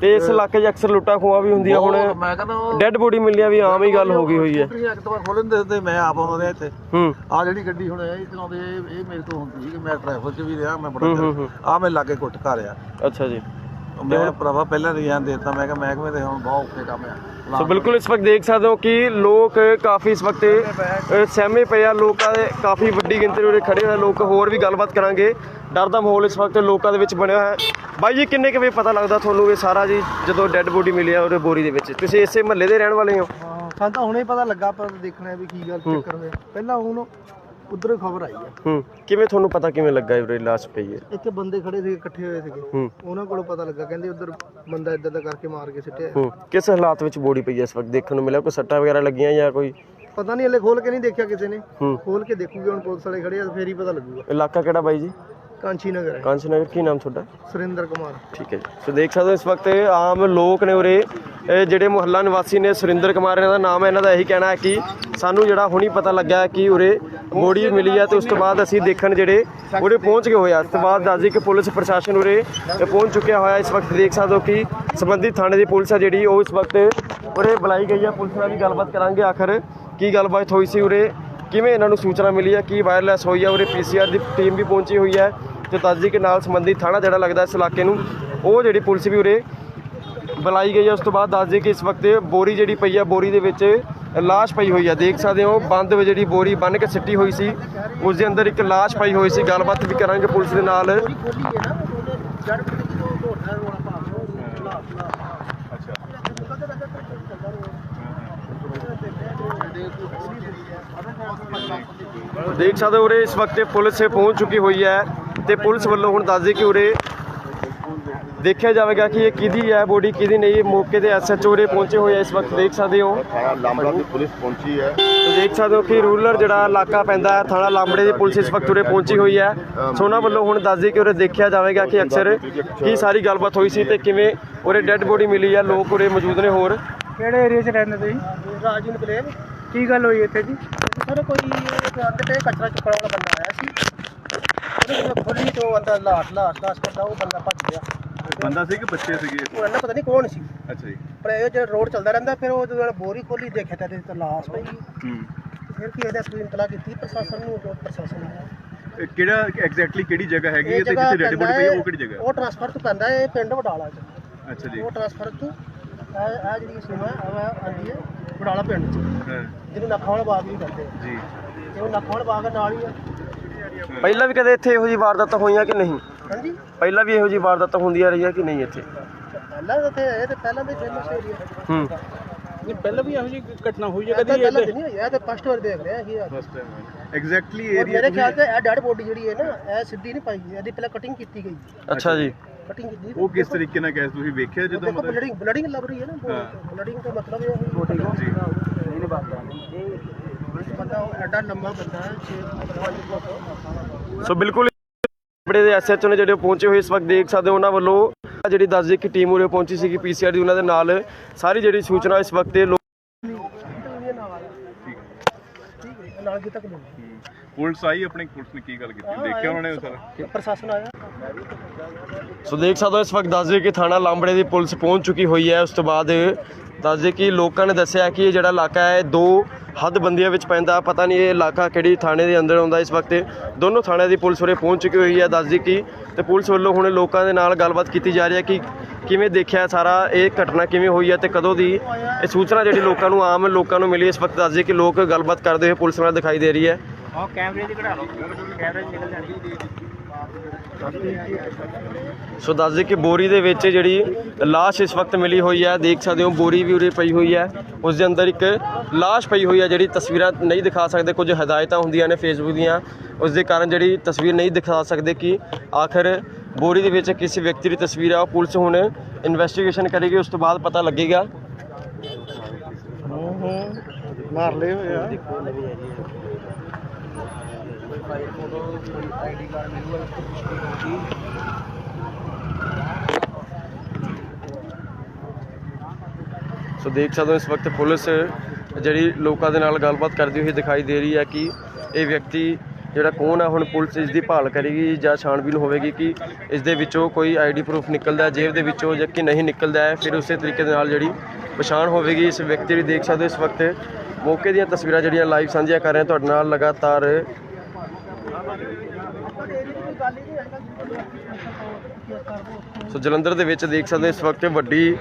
ਤੇ ਇਸ ਇਲਾਕੇ 'ਚ ਅਕਸਰ ਲੁੱਟਾਂ ਖੋਆ ਵੀ ਹੁੰਦੀਆਂ ਹੁਣ। ਮੈਂ ਕਹਿੰਦਾ ਉਹ ਡੈੱਡ ਬੋਡੀ ਮਿਲਣੀਆਂ ਵੀ ਆਮ ਹੀ ਗੱਲ ਹੋ ਗਈ ਹੋਈ ਹੈ। ਸਕੂਟਰੀਆਂ ਇੱਕ ਵਾਰ ਖੋਲਣ ਦੇ ਤੇ ਮੈਂ ਆਪ ਆਉਂਦਾ ਰਿਹਾ ਇੱਥੇ। ਹੂੰ। ਆ ਜਿਹੜੀ ਗੱਡੀ ਹੁਣ ਇਹ ਚਲਾਉਂਦੇ ਇਹ ਇਹ ਮੇਰੇ ਤੋਂ ਹੁੰਦੀ ਸੀ ਕਿ ਮੈਂ ਟ੍ਰੈਫਿਕ 'ਚ ਵੀ ਰਿਹਾ ਮੈਂ ਬੜਾ ਹੂੰ, ਹੂੰ, ਹੂੰ। ਆ ਮੈਂ ਲਾਗੇ ਕੁੱਟ ਘਰ ਆ। ਅੱਛਾ ਜੀ। ਮੈਂ ਭਰਾਵਾ ਪਹਿਲਾਂ ਰਿਆਨ ਦੇਤਾ ਮੈਂ ਕਿਹਾ ਮਹਿਕਮੇ ਦੇ ਹੁਣ ਬਹੁਤ ਔਖੇ ਕੰਮ ਆ। ਸੋ ਬਿਲਕੁਲ ਇਸ ਵਕਤ ਦੇਖ ਸਕਦੇ ਹੋ ਕਿ ਲੋਕ ਕਾਫੀ ਇਸ ਵਕਤ ਅ, ਸਹਿਮੇ ਪਏ ਆ ਲੋਕਾਂ ਦੇ ਕਾਫੀ ਵੱਡੀ ਗਿਣਤੀ ਉਰੇ ਖੜੇ ਹੋਏ ਲੋਕ ਹੋਰ ਵੀ ਗੱਲਬਾਤ ਕਰਾਂਗੇ। ਡਰ ਦਾ ਮਾਹੌਲ ਇਸ ਵਕਤ ਲੋਕਾਂ ਦੇ ਵਿੱਚ ਬਣਿਆ ਹੋਇਆ ਹੈ। ਬਾਈ ਜੀ ਕਿੰਨੇ ਕੁ ਵਜੇ ਪਤਾ ਲੱਗਦਾ ਤੁਹਾਨੂੰ ਇਹ ਸਾਰਾ ਜੀ ਜਦੋਂ ਡੈੱਡ ਬੋਡੀ ਮਿਲੀ ਆ ਉਹਦੇ ਬੋਰੀ ਦੇ ਵਿੱਚ? ਤੁਸੀਂ ਇਸੇ ਮਹੱਲੇ ਦੇ ਰਹਿਣ ਵਾਲੇ ਹੋ? ਸਾਨੂੰ ਤਾਂ ਹੁਣੇ ਪਤਾ ਲੱਗਾ ਪਰ ਦੇਖਣਾ ਵੀ ਕੀ ਗੱਲ ਚੱਕਰ ਹੋਇਆ। ਪਹਿਲਾਂ ਹੁਣ ਉਧਰੋਂ ਖਬਰ ਆਈ ਆ। ਹੂੰ ਕਿਵੇਂ ਤੁਹਾਨੂੰ ਪਤਾ ਕਿਵੇਂ ਲੱਗਾ ਉਰੇ ਲਾਸ਼ ਪਈ ਹੈ? ਇੱਥੇ ਬੰਦੇ ਖੜੇ ਸੀ ਇਕੱਠੇ ਹੋਏ ਸੀਗੇ। ਹੂੰ। ਉਹਨਾਂ ਕੋਲੋਂ ਪਤਾ ਲੱਗਾ ਕਹਿੰਦੇ ਉਧਰ ਬੰਦਾ ਇਦਾਂ ਦਾ ਕਰਕੇ ਮਾਰ ਕੇ ਸਿੱਟਿਆ। ਹੂੰ ਕਿਸ ਹਾਲਾਤ ਵਿੱਚ ਬੋਡੀ ਪਈ ਹੈ ਇਸ ਵਕਤ? ਦੇਖਣ ਨੂੰ ਮਿਲਿਆ ਕੋਈ ਸੱਟਾਂ ਵਗੈਰਾ ਲੱਗੀਆਂ ਜਾਂ ਕੋਈ? ਪਤਾ ਨਹੀਂ ਹਲੇ ਖੋਲ ਕੇ ਨਹੀਂ ਦੇਖਿਆ ਕਿਸੇ ਨੇ। ਹੂੰ। ਖੋਲ ਕੇ ਦੇਖੂਗੇ ਹੁਣ ਪੁਲਿਸ ਵਾਲੇ ਖੜੇ ਆ ਫੇਰ ਹੀ ਪਤਾ ਲੱਗੂਗਾ। ਇਲਾਕਾ ਕਿਹੜਾ ਬਾਈ ਜੀ? ਕਾਂਚੀ ਨਗਰ ਹੈ। ਕਾਂਸੀ ਨਗਰ ਕੀ ਨਾਮ ਤੁਹਾਡਾ? ਸੁਰਿੰਦਰ ਕੁਮਾਰ। ਠੀਕ ਹੈ ਜੀ। ਸੋ ਦੇਖ ਸਕਦੇ ਹੋ ਇਸ ਵਕਤ ਆਮ ਲੋਕ ਨੇ ਉਰੇ। ਇਹ ਜਿਹੜੇ ਮੁਹੱਲਾ ਨਿਵਾਸੀ ਨੇ ਸੁਰਿੰਦਰ ਕੁਮਾਰ ਇਹਨਾਂ ਦਾ ਨਾਮ ਹੈ ਇਹਨਾਂ ਦਾ ਇਹੀ ਕਹਿਣਾ ਹੈ ਕਿ ਸਾਨੂੰ ਜਿਹੜਾ ਹੁਣੀ ਪਤਾ ਲੱਗਾ ਕਿ ਉਰੇ ਬੋਡੀ ਮਿਲੀ ਹੈ ਤੇ ਉਸ ਤੋਂ ਬਾਅਦ ਅਸੀਂ ਦੇਖਣ ਜਿਹੜੇ ਉਰੇ ਪਹੁੰਚ ਗਏ ਹੋਇਆ ਉਸ ਤੋਂ ਬਾਅਦ ਦੱਸਦੀ ਕਿ ਪੁਲਿਸ ਪ੍ਰਸ਼ਾਸਨ ਉਰੇ ਪਹੁੰਚ ਚੁੱਕਿਆ ਹੋਇਆ ਇਸ ਵਕਤ ਦੇਖ ਸਕਦੇ ਹੋ ਕਿ ਸੰਬੰਧਿਤ ਥਾਣੇ ਦੀ ਪੁਲਿਸ ਹੈ ਜਿਹੜੀ ਉਹ ਇਸ ਵਕਤ ਉਰੇ ਬੁਲਾਈ ਗਈ ਹੈ। ਪੁਲਿਸ ਨਾਲ ਵੀ ਗੱਲਬਾਤ ਕਰਾਂਗੇ। ਆਖਰ ਕੀ ਗੱਲਬਾਤ ਹੋਈ ਸੀ ਉਰੇ? ਕਿਵੇਂ ਇਹਨਾਂ ਨੂੰ ਸੂਚਨਾ ਮਿਲੀ ਹੈ? ਕੀ ਵਾਇਰਲੈਸ ਹੋਈ ਹੈ? ਉਰੇ ਪੀਸੀਆਰ ਦੀ ਟੀਮ ਵੀ ਪਹੁੰਚੀ ਹੋਈ ਹੈ। ਤੇ ਤਸਦੀਕ ਨਾਲ ਸੰਬੰਧਿਤ ਥਾਣਾ ਜਿਹੜਾ ਲੱਗਦਾ ਇਸ ਇਲਾਕੇ ਨੂੰ, ਉਹ ਜਿਹੜੀ ਪੁਲਿਸ ਵੀ ਉਰੇ ਬੁਲਾਈ ਗਈ ਹੈ। ਉਸ ਤੋਂ ਬਾਅਦ ਦੱਸ ਦੇ ਕਿ ਇਸ ਵਕਤ ਬੋਰੀ ਜਿਹੜੀ ਪਈ ਹੈ, ਬੋਰੀ ਦੇ ਵਿੱਚ ਲਾਸ਼ ਪਈ ਹੋਈ ਹੈ। ਦੇਖ ਸਕਦੇ ਹੋ, ਬੰਦ ਵਿੱਚ ਜਿਹੜੀ ਬੋਰੀ ਬੰਨ ਕੇ ਸਿੱਟੀ ਹੋਈ ਸੀ। ਉਸ ਦੇ ਅੰਦਰ ਇੱਕ ਲਾਸ਼ ਪਈ ਹੋਈ ਸੀ। ਗੱਲਬਾਤ ਵੀ ਕਰਾਂਗੇ ਪੁਲਿਸ ਦੇ ਨਾਲ। ਦੇਖ ਸਕਦੇ ਹੋ ਉਰੇ ਇਸ ਵਕਤ ਪੁਲਿਸ ਪਹੁੰਚ ਚੁੱਕੀ ਹੋਈ ਹੈ। ਤੇ ਪੁਲਿਸ ਵੱਲੋਂ ਹੁਣ ਦੱਸਦੇ ਕਿ ਉਰੇ ਦੇਖਿਆ ਜਾਵੇਗਾ ਕਿ ਇਹ ਕਿਹਦੀ ਹੈ ਬੋਡੀ ਕਿਹਦੀ ਨਹੀਂ ਇਹ ਮੌਕੇ ਤੇ ਐਸਐਚਓ ਉਰੇ ਪਹੁੰਚੇ ਹੋਏ ਆ। ਇਸ ਵਕਤ ਦੇਖ ਸਕਦੇ ਹੋ। ਥਾਣਾ ਲਾਂਬੜਾ ਦੀ ਪੁਲਿਸ ਪਹੁੰਚੀ ਹੈ। ਤੇ ਦੇਖ ਸਕਦੇ ਹੋ ਕਿ ਰੂਰਲ ਜਿਹੜਾ ਇਲਾਕਾ ਪੈਂਦਾ ਹੈ ਥਾਣਾ ਲਾਂਬੜੇ ਦੀ ਪੁਲਿਸ ਇਸ ਵਕਤ ਉਰੇ ਪਹੁੰਚੀ ਹੋਈ ਹੈ। ਸੋ ਉਹਨਾਂ ਵੱਲੋਂ ਹੁਣ ਦੱਸਦੇ ਕਿ ਉਰੇ ਦੇਖਿਆ ਜਾਵੇਗਾ ਕਿ ਅਕਸਰ ਕੀ ਸਾਰੀ ਗੱਲਬਾਤ ਹੋਈ ਸੀ ਤੇ ਕਿਵੇਂ ਉਰੇ ਡੈੱਡ ਬੋਡੀ ਮਿਲੀ ਹੈ ਲੋਕ ਉਰੇ ਮੌਜੂਦ ਨੇ ਹੋਰ। ਕਿਹੜੇ ਏਰੀਆ 'ਚ ਰਹਿੰਦੇ ਤੁਸੀਂ? ਰਾਜੂ ਨਕਲੇਨ ਕੀ ਗੱਲ ਹੋਈ ਇੱਥੇ ਜੀ? ਸਰ ਕੋਈ ਤੇ ਕਚਰਾ ਚੁੱਕਣ ਵਾਲਾ ਬੰਦਾ ਆਇਆ ਸੀ। ਉਹਨੇ ਖੁੱਲੀ ਤੋਂ ਅੰਦਰ ਲਾਟ ਲਾਟ ਲਾਟ ਕਰਦਾ ਉਹ ਬੰਦਾ ਭੱਜ ਗਿਆ ਬੰਦਾ ਸੀ ਕਿ ਬੱਚੇ ਸੀਗੇ? ਉਹ ਇਹਨਾਂ ਪਤਾ ਨਹੀਂ ਕੌਣ ਸੀ। ਅੱਛਾ ਜੀ। ਪਰ ਇਹ ਜਿਹੜਾ ਰੋਡ ਚੱਲਦਾ ਰਹਿੰਦਾ ਫਿਰ ਉਹ ਜਦੋਂ ਬੋਰੀ ਖੋਲੀ ਦੇਖਿਆ ਤਾਂ ਇਹਦੇ ਤੇ ਲਾਸ਼ ਪਈ। ਹੂੰ। ਫਿਰ ਕੀ ਇਹਦੇ ਸਕਰੀਨ ਤਲਾ ਕੀਤੀ? ਪ੍ਰਸ਼ਾਸਨ ਨੂੰ ਜੋ ਪ੍ਰਸ਼ਾਸਨ ਆਇਆ ਇਹ ਕਿਹੜਾ ਐਗਜ਼ੈਕਟਲੀ ਕਿਹੜੀ ਜਗ੍ਹਾ ਹੈਗੀ ਇਹ ਤੇ ਜਿੱਥੇ ਡੈਡ ਬੋਡੀ ਪਈ ਹੈ ਉਹ ਕਿਹੜੀ ਜਗ੍ਹਾ ਉਹ ਟ੍ਰਾਂਸਫਰ ਤੋਂ ਪੈਂਦਾ ਹੈ ਪਿੰਡ ਵਡਾਲਾ ਚ। ਅੱਛਾ ਜੀ। ਉਹ ਟ੍ਰਾਂਸਫਰ ਤੋਂ ਇਹ ਇਹ ਜਿਹੜੀ ਸੀਮਾ ਇਹ ਆਉਂਦੀ ਹੈ ਬੜਾਲਾ ਪਿੰਡ ਚ। ਹਾਂ। ਜਿਹਨੂੰ ਨੱਖਾਂ ਵਾਲਾ ਬਾਗ ਵੀ ਕਹਿੰਦੇ ਆ। ਜੀ। ਤੇ ਉਹ ਨੱਖਾਂ ਵਾਲਾ ਬਾਗ ਨਾਲ ਹੀ ਹੈ ਪਹਿਲਾਂ ਵੀ ਕਦੇ ਇੱਥੇ ਇਹੋ ਜਿਹੀ ਵਾਰਦਾਤਾਂ ਹੋਈਆਂ ਕਿ ਨਹੀਂ? ਹਾਂਜੀ। ਪਹਿਲਾਂ ਵੀ ਇਹੋ ਜਿਹੀ ਵਾਰਦਾਤਾਂ ਹੁੰਦੀਆਂ ਰਹੀਆਂ ਕਿ ਨਹੀਂ ਇੱਥੇ? ਪਹਿਲਾਂ ਤਾਂ ਇਹ ਤੇ ਪਹਿਲਾਂ ਦੇ ਫੇਮਸ ਏਰੀਆ ਹੂੰ। ਨਹੀਂ ਪਹਿਲਾਂ ਵੀ ਇਹੋ ਜਿਹੀ ਘਟਨਾ ਹੋਈ ਇਹ ਤਾਂ ਪਹਿਲਾਂ ਤਾਂ ਨਹੀਂ ਹੋਈ ਇਹ ਤਾਂ ਫਸਟ ਵਾਰ ਦੇਖ ਰਹੇ ਆ ਅਸੀਂ ਫਸਟ ਟਾਈਮ ਐਗਜ਼ੈਕਟਲੀ ਏਰੀਆ ਮੇਰੇ ਖਿਆਲ ਤੇ ਇਹ ਡੈਡ ਬੋਡੀ ਜਿਹੜੀ ਹੈ ਨਾ ਇਹ ਸਿੱਧੀ ਨਹੀਂ ਪਾਈ ਇਹਦੀ ਪਹਿਲਾਂ ਕਟਿੰਗ ਕੀਤੀ ਗਈ। ਅੱਛਾ ਜੀ। ਕਟਿੰਗ ਕੀਤੀ ਉਹ ਕਿਸ ਤਰੀਕੇ ਨਾਲ ਕੈਸ ਤੁਸੀਂ ਵੇਖਿਆ ਜਦੋਂ ਮਤਲਬ ਬਲਡਿੰਗ ਬਲਡਿੰਗ ਲੱਭ ਰਹੀ ਹੈ ਨਾ ਬਲਡਿੰਗ ਦਾ ਮਤਲਬ ਇਹ ਹੈ। ਜੀ। ਬੰਦਾ ਉਹ ਐਡਾ ਲੰਮਾ ਬੰਦਾ ਹੈ 6 ਸੋ ਬਿਲਕੁਲ ਬੜੇ ਦੇ ਐਸਐਚਓ ਨੇ ਜਿਹੜੇ ਪਹੁੰਚੇ ਹੋਏ ਇਸ ਵਕਤ ਦੇਖ ਸਕਦੇ ਹੋ ਉਹਨਾਂ ਵੱਲੋਂ ਜਿਹੜੀ ਦੱਸ ਦਈਏ ਕਿ ਟੀਮ ਉਰੇ ਪਹੁੰਚੀ ਸੀਗੀ ਪੀਸੀਆਰ ਦੀ ਉਹਨਾਂ ਦੇ ਨਾਲ ਸਾਰੀ ਜਿਹੜੀ ਸੂਚਨਾ ਇਸ ਵਕਤ ਇਹ ਲੋਕ ਠੀਕ ਹੈ। ਨਾਲ ਕਿਤੇ ਕੋਲ ਪੁਲਿਸ ਆਈ ਆਪਣੀ ਪੁਲਿਸ ਨੇ ਕੀ ਗੱਲ ਕੀਤੀ? ਦੇਖਿਆ ਉਹਨਾਂ ਨੇ ਸਾਰਾ? ਪ੍ਰਸ਼ਾਸਨ ਆਇਆ। ਸੋ ਦੇਖ ਸਕਦੇ ਹੋ ਇਸ ਵਕਤ ਦੱਸ ਦਈਏ ਕਿ ਥਾਣਾ ਲਾਂਬੜੇ ਦੀ ਪੁਲਿਸ ਪਹੁੰਚ ਚੁੱਕੀ ਹੋਈ ਹੈ। ਉਸ ਤੋਂ ਬਾਅਦ ਦੱਸ ਦਈਏ ਕਿ ਲੋਕਾਂ ਨੇ ਦੱਸਿਆ ਕਿ ਇਹ ਜਿਹੜਾ ਇਲਾਕਾ ਹੈ ਦੋ ਹੱਦਬੰਦੀਆਂ ਵਿੱਚ ਪੈਂਦਾ। ਪਤਾ ਨਹੀਂ ਇਹ ਇਲਾਕਾ ਕਿਹੜੀ ਥਾਣੇ ਦੇ ਅੰਦਰ ਆਉਂਦਾ ਇਸ ਵਕਤ। ਦੋਨੋਂ ਥਾਣਿਆਂ ਦੀ ਪੁਲਿਸ ਉਰੇ ਪਹੁੰਚ ਚੁੱਕੀ ਹੋਈ ਹੈ ਦੱਸ ਕਿ ਤੇ ਪੁਲਿਸ ਵੱਲੋਂ ਹੁਣ ਲੋਕਾਂ ਦੇ ਨਾਲ ਗੱਲਬਾਤ ਕੀਤੀ ਜਾ ਰਹੀ ਹੈ ਕਿ ਕਿਵੇਂ ਦੇਖਿਆ ਸਾਰਾ ਇਹ ਘਟਨਾ ਕਿਵੇਂ ਹੋਈ ਹੈ ਤੇ ਕਦੋਂ ਦੀ ਇਹ ਸੂਚਨਾ ਜਿਹੜੀ ਲੋਕਾਂ ਨੂੰ ਆਮ ਲੋਕਾਂ ਨੂੰ ਮਿਲੀ ਇਸ ਵਕਤ ਦੱਸ ਕਿ ਲੋਕ ਗੱਲਬਾਤ ਕਰਦੇ ਹੋਏ ਪੁਲਿਸ ਨਾਲ ਦਿਖਾਈ ਦੇ ਰਹੀ ਹੈ। ਆਹ ਕੈਮਰੇ ਦੀ ਕਢਾ ਲਓ। ਕੈਮਰੇ ਦੀ ਨਿਕਲ ਜਾਣੀ। ਸੋ ਦੱਸ ਦੇ ਕਿ ਬੋਰੀ ਦੇ ਵਿੱਚ ਜਿਹੜੀ ਲਾਸ਼ ਇਸ ਵਕਤ ਮਿਲੀ ਹੋਈ ਹੈ ਦੇਖ ਸਕਦੇ ਹੋ ਬੋਰੀ ਵੀ ਉਰੇ ਪਈ ਹੋਈ ਹੈ। ਉਸ ਦੇ ਅੰਦਰ ਇੱਕ ਲਾਸ਼ ਪਈ ਹੋਈ ਹੈ ਜਿਹੜੀ ਤਸਵੀਰਾਂ ਨਹੀਂ ਦਿਖਾ ਸਕਦੇ ਕੁਝ ਹਦਾਇਤਾਂ ਹੁੰਦੀਆਂ ਨੇ ਫੇਸਬੁੱਕ ਦੀਆਂ। ਉਸ ਦੇ ਕਾਰਨ ਜਿਹੜੀ ਤਸਵੀਰ ਨਹੀਂ ਦਿਖਾ ਸਕਦੇ ਕਿ ਆਖਰ ਬੋਰੀ ਦੇ ਵਿੱਚ ਕਿਸੇ ਵਿਅਕਤੀ ਦੀ ਤਸਵੀਰ ਹੈ ਉਹ ਪੁਲਿਸ ਹੁਣ ਇਨਵੈਸਟੀਗੇਸ਼ਨ ਕਰੇਗੀ ਉਸ ਤੋਂ ਬਾਅਦ ਪਤਾ ਲੱਗੇਗਾ। ਮਾਰ ਲਏ ਹੋਏ ਆ ਸੋ ਦੇਖ ਸਕਦੇ ਹੋ ਇਸ ਵਕਤ ਪੁਲਿਸ ਜਿਹੜੀ ਲੋਕਾਂ ਦੇ ਨਾਲ ਗੱਲਬਾਤ ਕਰਦੀ ਹੋਈ ਦਿਖਾਈ ਦੇ ਰਹੀ ਹੈ ਕਿ ਇਹ ਵਿਅਕਤੀ ਜਿਹੜਾ ਕੌਣ ਹੈ ਹੁਣ ਪੁਲਿਸ ਇਸ ਦੀ ਭਾਲ ਕਰੇਗੀ ਜਾਂ ਛਾਣਬੀਨ ਹੋਵੇਗੀ ਕਿ ਇਸ ਦੇ ਵਿੱਚੋਂ ਕੋਈ ਆਈਡੀ ਪ੍ਰੂਫ ਨਿਕਲਦਾ ਜੇਬ ਦੇ ਵਿੱਚੋਂ ਜਾਂ ਕਿ ਨਹੀਂ ਨਿਕਲਦਾ ਹੈ, ਫਿਰ ਉਸੇ ਤਰੀਕੇ ਦੇ ਨਾਲ ਜਿਹੜੀ ਪਛਾਣ ਹੋਵੇਗੀ। ਇਸ ਵਿਅਕਤੀ ਦੀ ਦੇਖ ਸਕਦੇ ਹੋ ਇਸ ਵਕਤ ਮੌਕੇ ਦੀਆਂ ਤਸਵੀਰਾਂ ਜਿਹੜੀਆਂ ਲਾਈਵ ਸਾਂਝੀਆਂ ਕਰ ਰਹੇ ਹਾਂ, ਤੁਹਾਡੇ ਨਾਲ ਲਗਾਤਾਰ ਸੋ ਜਲੰਧਰ ਦੇ ਵਿੱਚ ਦੇਖ ਸਕਦੇ ਹੋ ਇਸ ਵਕਤ ਵੱਡੀ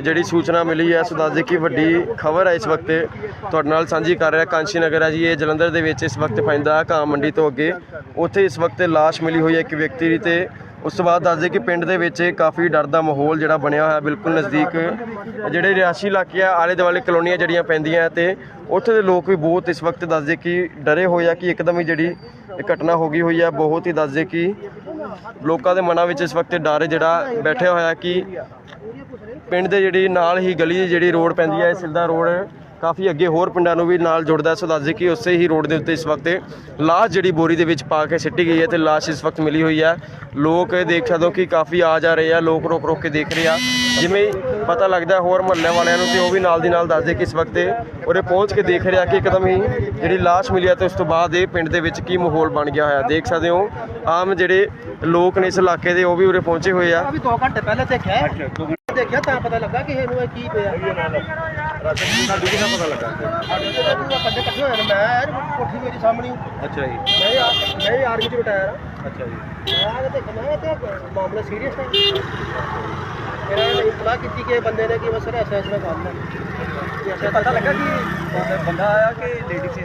ਜਿਹੜੀ ਸੂਚਨਾ ਮਿਲੀ ਹੈ ਸੋ ਦੱਸ ਦੇ ਕਿ ਵੱਡੀ ਖਬਰ ਹੈ ਇਸ ਵਕਤ। ਤੁਹਾਡੇ ਨਾਲ ਸਾਂਝੀ ਕਰ ਰਿਹਾ ਕਾਂਸ਼ੀ ਨਗਰ ਹੈ ਜੀ, ਇਹ ਜਲੰਧਰ ਦੇ ਵਿੱਚ ਇਸ ਵਕਤ ਪੈਂਦਾ ਕਾਂ ਮੰਡੀ ਤੋਂ ਅੱਗੇ। ਉੱਥੇ ਇਸ ਵਕਤ ਲਾਸ਼ ਮਿਲੀ ਹੋਈ ਹੈ ਇੱਕ ਵਿਅਕਤੀ ਦੀ ਤੇ ਉਸ ਤੋਂ ਬਾਅਦ ਦੱਸਦੇ ਕਿ ਪਿੰਡ ਦੇ ਵਿੱਚ ਕਾਫੀ ਡਰ ਦਾ ਮਾਹੌਲ ਜਿਹੜਾ ਬਣਿਆ ਹੋਇਆ ਬਿਲਕੁਲ ਨਜ਼ਦੀਕ। ਜਿਹੜੇ ਰਿਹਾਸ਼ੀ ਇਲਾਕੇ ਆ, ਆਲੇ ਦੁਆਲੇ ਕਲੋਨੀਆਂ ਜਿਹੜੀਆਂ ਪੈਂਦੀਆਂ ਹੈ ਤੇ ਉੱਥੇ ਦੇ ਲੋਕ ਵੀ ਬਹੁਤ ਇਸ ਵਕਤ ਦੱਸਦੇ ਕਿ ਡਰੇ ਹੋਏ ਆ ਕਿ ਇੱਕਦਮ ਹੀ ਜਿਹੜੀ ਘਟਨਾ ਹੋ ਗਈ ਹੋਈ ਹੈ ਬਹੁਤ ਹੀ ਦੱਸਦੇ ਕਿ ਲੋਕਾਂ ਦੇ ਮਨਾਂ ਵਿੱਚ ਇਸ ਵਕਤ ਡਰ ਜਿਹੜਾ ਬੈਠਿਆ ਹੋਇਆ ਕਿ ਪਿੰਡ ਦੇ ਜਿਹੜੀ ਨਾਲ ਹੀ ਗਲੀ ਦੀ ਜਿਹੜੀ ਰੋਡ ਪੈਂਦੀ ਹੈ ਸਿੱਧਾ ਰੋਡ ਕਾਫੀ ਅੱਗੇ ਹੋਰ ਪਿੰਡਾਂ ਨੂੰ ਵੀ ਨਾਲ ਜੁੜਦਾ ਸੋ ਦੱਸ ਦਈਏ ਕਿ ਉਸੇ ਹੀ ਰੋਡ ਦੇ ਉੱਤੇ ਇਸ ਵਕਤ ਲਾਸ਼ ਜਿਹੜੀ ਬੋਰੀ ਦੇ ਵਿੱਚ ਪਾ ਕੇ ਸਿੱਟੀ ਗਈ ਹੈ ਤੇ ਲਾਸ਼ ਇਸ ਵਕਤ ਮਿਲੀ ਹੋਈ ਹੈ। ਲੋਕ ਦੇਖ ਸਕਦੇ ਹੋ ਕਿ ਕਾਫੀ ਆ ਜਾ ਰਹੇ ਆ, ਲੋਕ ਰੁਕ ਰੁਕ ਕੇ ਦੇਖ ਰਹੇ ਆ। ਜਿਵੇਂ ਪਤਾ ਲੱਗਦਾ ਹੋਰ ਮਹੱਲੇ ਵਾਲਿਆਂ ਨੂੰ ਤੇ ਉਹ ਵੀ ਨਾਲ ਦੀ ਨਾਲ ਦੱਸਦੇ ਕਿ ਇਸ ਵਕਤ ਉਰੇ ਪਹੁੰਚ ਕੇ ਦੇਖ ਰਿਹਾ ਕਿ ਇੱਕਦਮ ਹੀ ਜਿਹੜੀ ਲਾਸ਼ ਮਿਲੀ ਆ ਤੇ ਉਸ ਤੋਂ ਬਾਅਦ ਇਹ ਪਿੰਡ ਦੇ ਵਿੱਚ ਕੀ ਮਾਹੌਲ ਬਣ ਗਿਆ ਹੋਇਆ। ਦੇਖ ਸਕਦੇ ਹੋ ਆਮ ਜਿਹੜੇ ਲੋਕ ਨੇ ਇਸ ਇਲਾਕੇ ਦੇ ਉਹ ਵੀ ਉਰੇ ਪਹੁੰਚੇ ਹੋਏ ਆ। ਅਭੀ 2 ਘੰਟੇ ਪਹਿਲੇ ਦੇਖਿਆ ਦੇਖਿਆ ਤਾਂ ਪਤਾ ਲੱਗਾ ਕਿ ਇਹਨੂੰ ਇਹ ਕੀ ਪਿਆ। ਸਾਨੂੰ ਕਿਹਦਾ ਪਤਾ ਲੱਗਾ। ਸਾਡੇ ਕੱਢੇ ਇਕੱਠੇ ਹੋਏ ਨੇ ਮੈਂ ਕੋਠੀ ਮੇਰੀ ਸਾਹਮਣੇ। ਅੱਛਾ ਜੀ। ਮੈਂ ਆ- ਮੈਂ ਆਰਮੀ ਚ ਰਿਟਾਇਰ ਆ। ਅੱਛਾ ਜੀ। ਮੈਂ ਕੇ ਦੇਖਣਾ ਤੇ ਮਾਮਲਾ ਸੀਰੀਅਸ ਹੈ ਇਹਨਾਂ ਨੇ ਇਤਲਾ ਕੀਤੀ ਕਿ ਬੰਦੇ ਨੇ ਕਿ ਬਸ ਐਸਾ ਐਸਾ ਕੰਮ ਹੈ ਕਿ ਐਸਾ ਪਤਾ ਲੱਗਾ ਕਿ ਬੰਦਾ ਆਇਆ ਕਿ ਲੇਡੀ ਸੀ?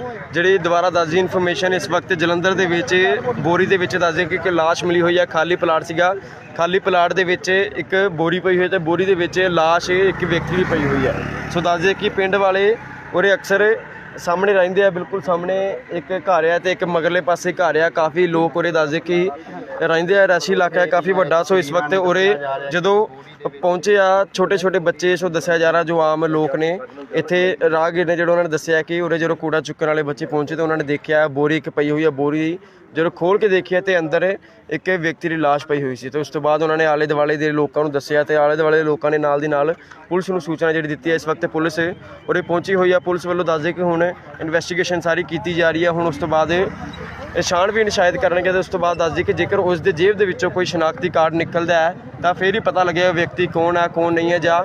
ਜਿਹੜੀ ਦੁਬਾਰਾ ਦੱਸਦੀ ਇਨਫੋਰਮੇਸ਼ਨ ਇਸ ਵਕਤ ਜਲੰਧਰ ਦੇ ਵਿੱਚ, ਬੋਰੀ ਦੇ ਵਿੱਚ ਦੱਸਦੇ ਕਿ ਇੱਕ ਲਾਸ਼ ਮਿਲੀ ਹੋਈ ਹੈ ਖਾਲੀ ਪਲਾਟ ਸੀਗਾ। ਖਾਲੀ ਪਲਾਟ ਦੇ ਵਿੱਚ ਇੱਕ ਬੋਰੀ ਪਈ ਹੋਈ ਹੈ ਤੇ ਬੋਰੀ ਦੇ ਵਿੱਚ ਲਾਸ਼ ਇੱਕ ਵਿਅਕਤੀ ਦੀ ਪਈ ਹੋਈ ਹੈ ਸੋ ਦੱਸਦੇ ਕਿ ਪਿੰਡ ਵਾਲੇ ਉਰੇ ਅਕਸਰ ਸਾਹਮਣੇ ਰਹਿੰਦੇ ਆ, ਬਿਲਕੁਲ ਸਾਹਮਣੇ ਇੱਕ ਘਰ ਆ ਤੇ ਇੱਕ ਮਗਰਲੇ ਪਾਸੇ ਘਰ ਆ। ਕਾਫੀ ਲੋਕ ਉਰੇ ਦੱਸਦੇ ਕਿ ਰਹਿੰਦੇ ਆ, ਰਾਸ਼ੀ ਇਲਾਕਾ ਹੈ, ਕਾਫੀ ਵੱਡਾ। ਸੋ ਇਸ ਵਕਤ ਉਰੇ ਜਦੋਂ ਪਹੁੰਚੇ ਆ ਛੋਟੇ ਛੋਟੇ ਬੱਚੇ, ਸੋ ਦੱਸਿਆ ਜਾ ਰਿਹਾ ਜੋ ਆਮ ਲੋਕ ਨੇ, ਇੱਥੇ ਰਾਹਗੀਰ ਨੇ ਜਿਹੜਾ ਉਹਨਾਂ ਨੇ ਦੱਸਿਆ ਕਿ ਉਰੇ ਜਦੋਂ ਕੂੜਾ ਚੁੱਕਣ ਵਾਲੇ ਬੱਚੇ ਪਹੁੰਚੇ ਤੇ ਉਹਨਾਂ ਨੇ ਦੇਖਿਆ ਬੋਰੀ ਇੱਕ ਪਈ ਹੋਈ ਆ, ਬੋਰੀ ਜਦੋਂ ਖੋਲ ਕੇ ਦੇਖਿਆ ਤੇ ਅੰਦਰ ਇੱਕ ਵਿਅਕਤੀ ਦੀ ਲਾਸ਼ ਪਈ ਹੋਈ ਸੀ ਤੇ ਉਸ ਤੋਂ ਬਾਅਦ ਉਹਨਾਂ ਨੇ ਆਲੇ ਦੁਆਲੇ ਦੇ ਲੋਕਾਂ ਨੂੰ ਦੱਸਿਆ ਤੇ ਆਲੇ ਦੁਆਲੇ ਦੇ ਲੋਕਾਂ ਨੇ ਨਾਲ ਦੀ ਨਾਲ ਪੁਲਿਸ ਨੂੰ ਸੂਚਨਾ ਜਿਹੜੀ ਦਿੱਤੀ ਹੈ, ਇਸ ਵਕਤ ਪੁਲਿਸ ਉਰੇ ਪਹੁੰਚੀ ਹੋਈ ਆ। ਪੁਲਿਸ ਵੱਲੋਂ ਦੱਸਦੇ ਕਿ ਹੁਣ ਇਨਵੈਸਟੀਗੇਸ਼ਨ ਸਾਰੀ ਕੀਤੀ ਜਾ ਰਹੀ ਹੈ। ਹੁਣ ਉਸ ਤੋਂ ਬਾਅਦ ਇਹ ਛਾਣਬੀਣ ਸ਼ਾਇਦ ਕਰਨਗੇ ਤੇ ਉਸ ਤੋਂ ਬਾਅਦ ਦੱਸਦੇ ਕਿ ਜੇਕਰ ਉਸ ਦੇ ਜੇਬ ਦੇ ਵਿੱਚੋਂ ਕੋਈ ਸ਼ਨਾਖਤੀ ਕਾਰਡ ਨਿਕਲਦਾ ਹੈ, ਤਾਂ ਫਿਰ ਹੀ ਪਤਾ ਲੱਗੇਗਾ ਵਿਅਕਤੀ ਕੌਣ ਹੈ, ਕੌਣ ਨਹੀਂ ਹੈ ਜਾਂ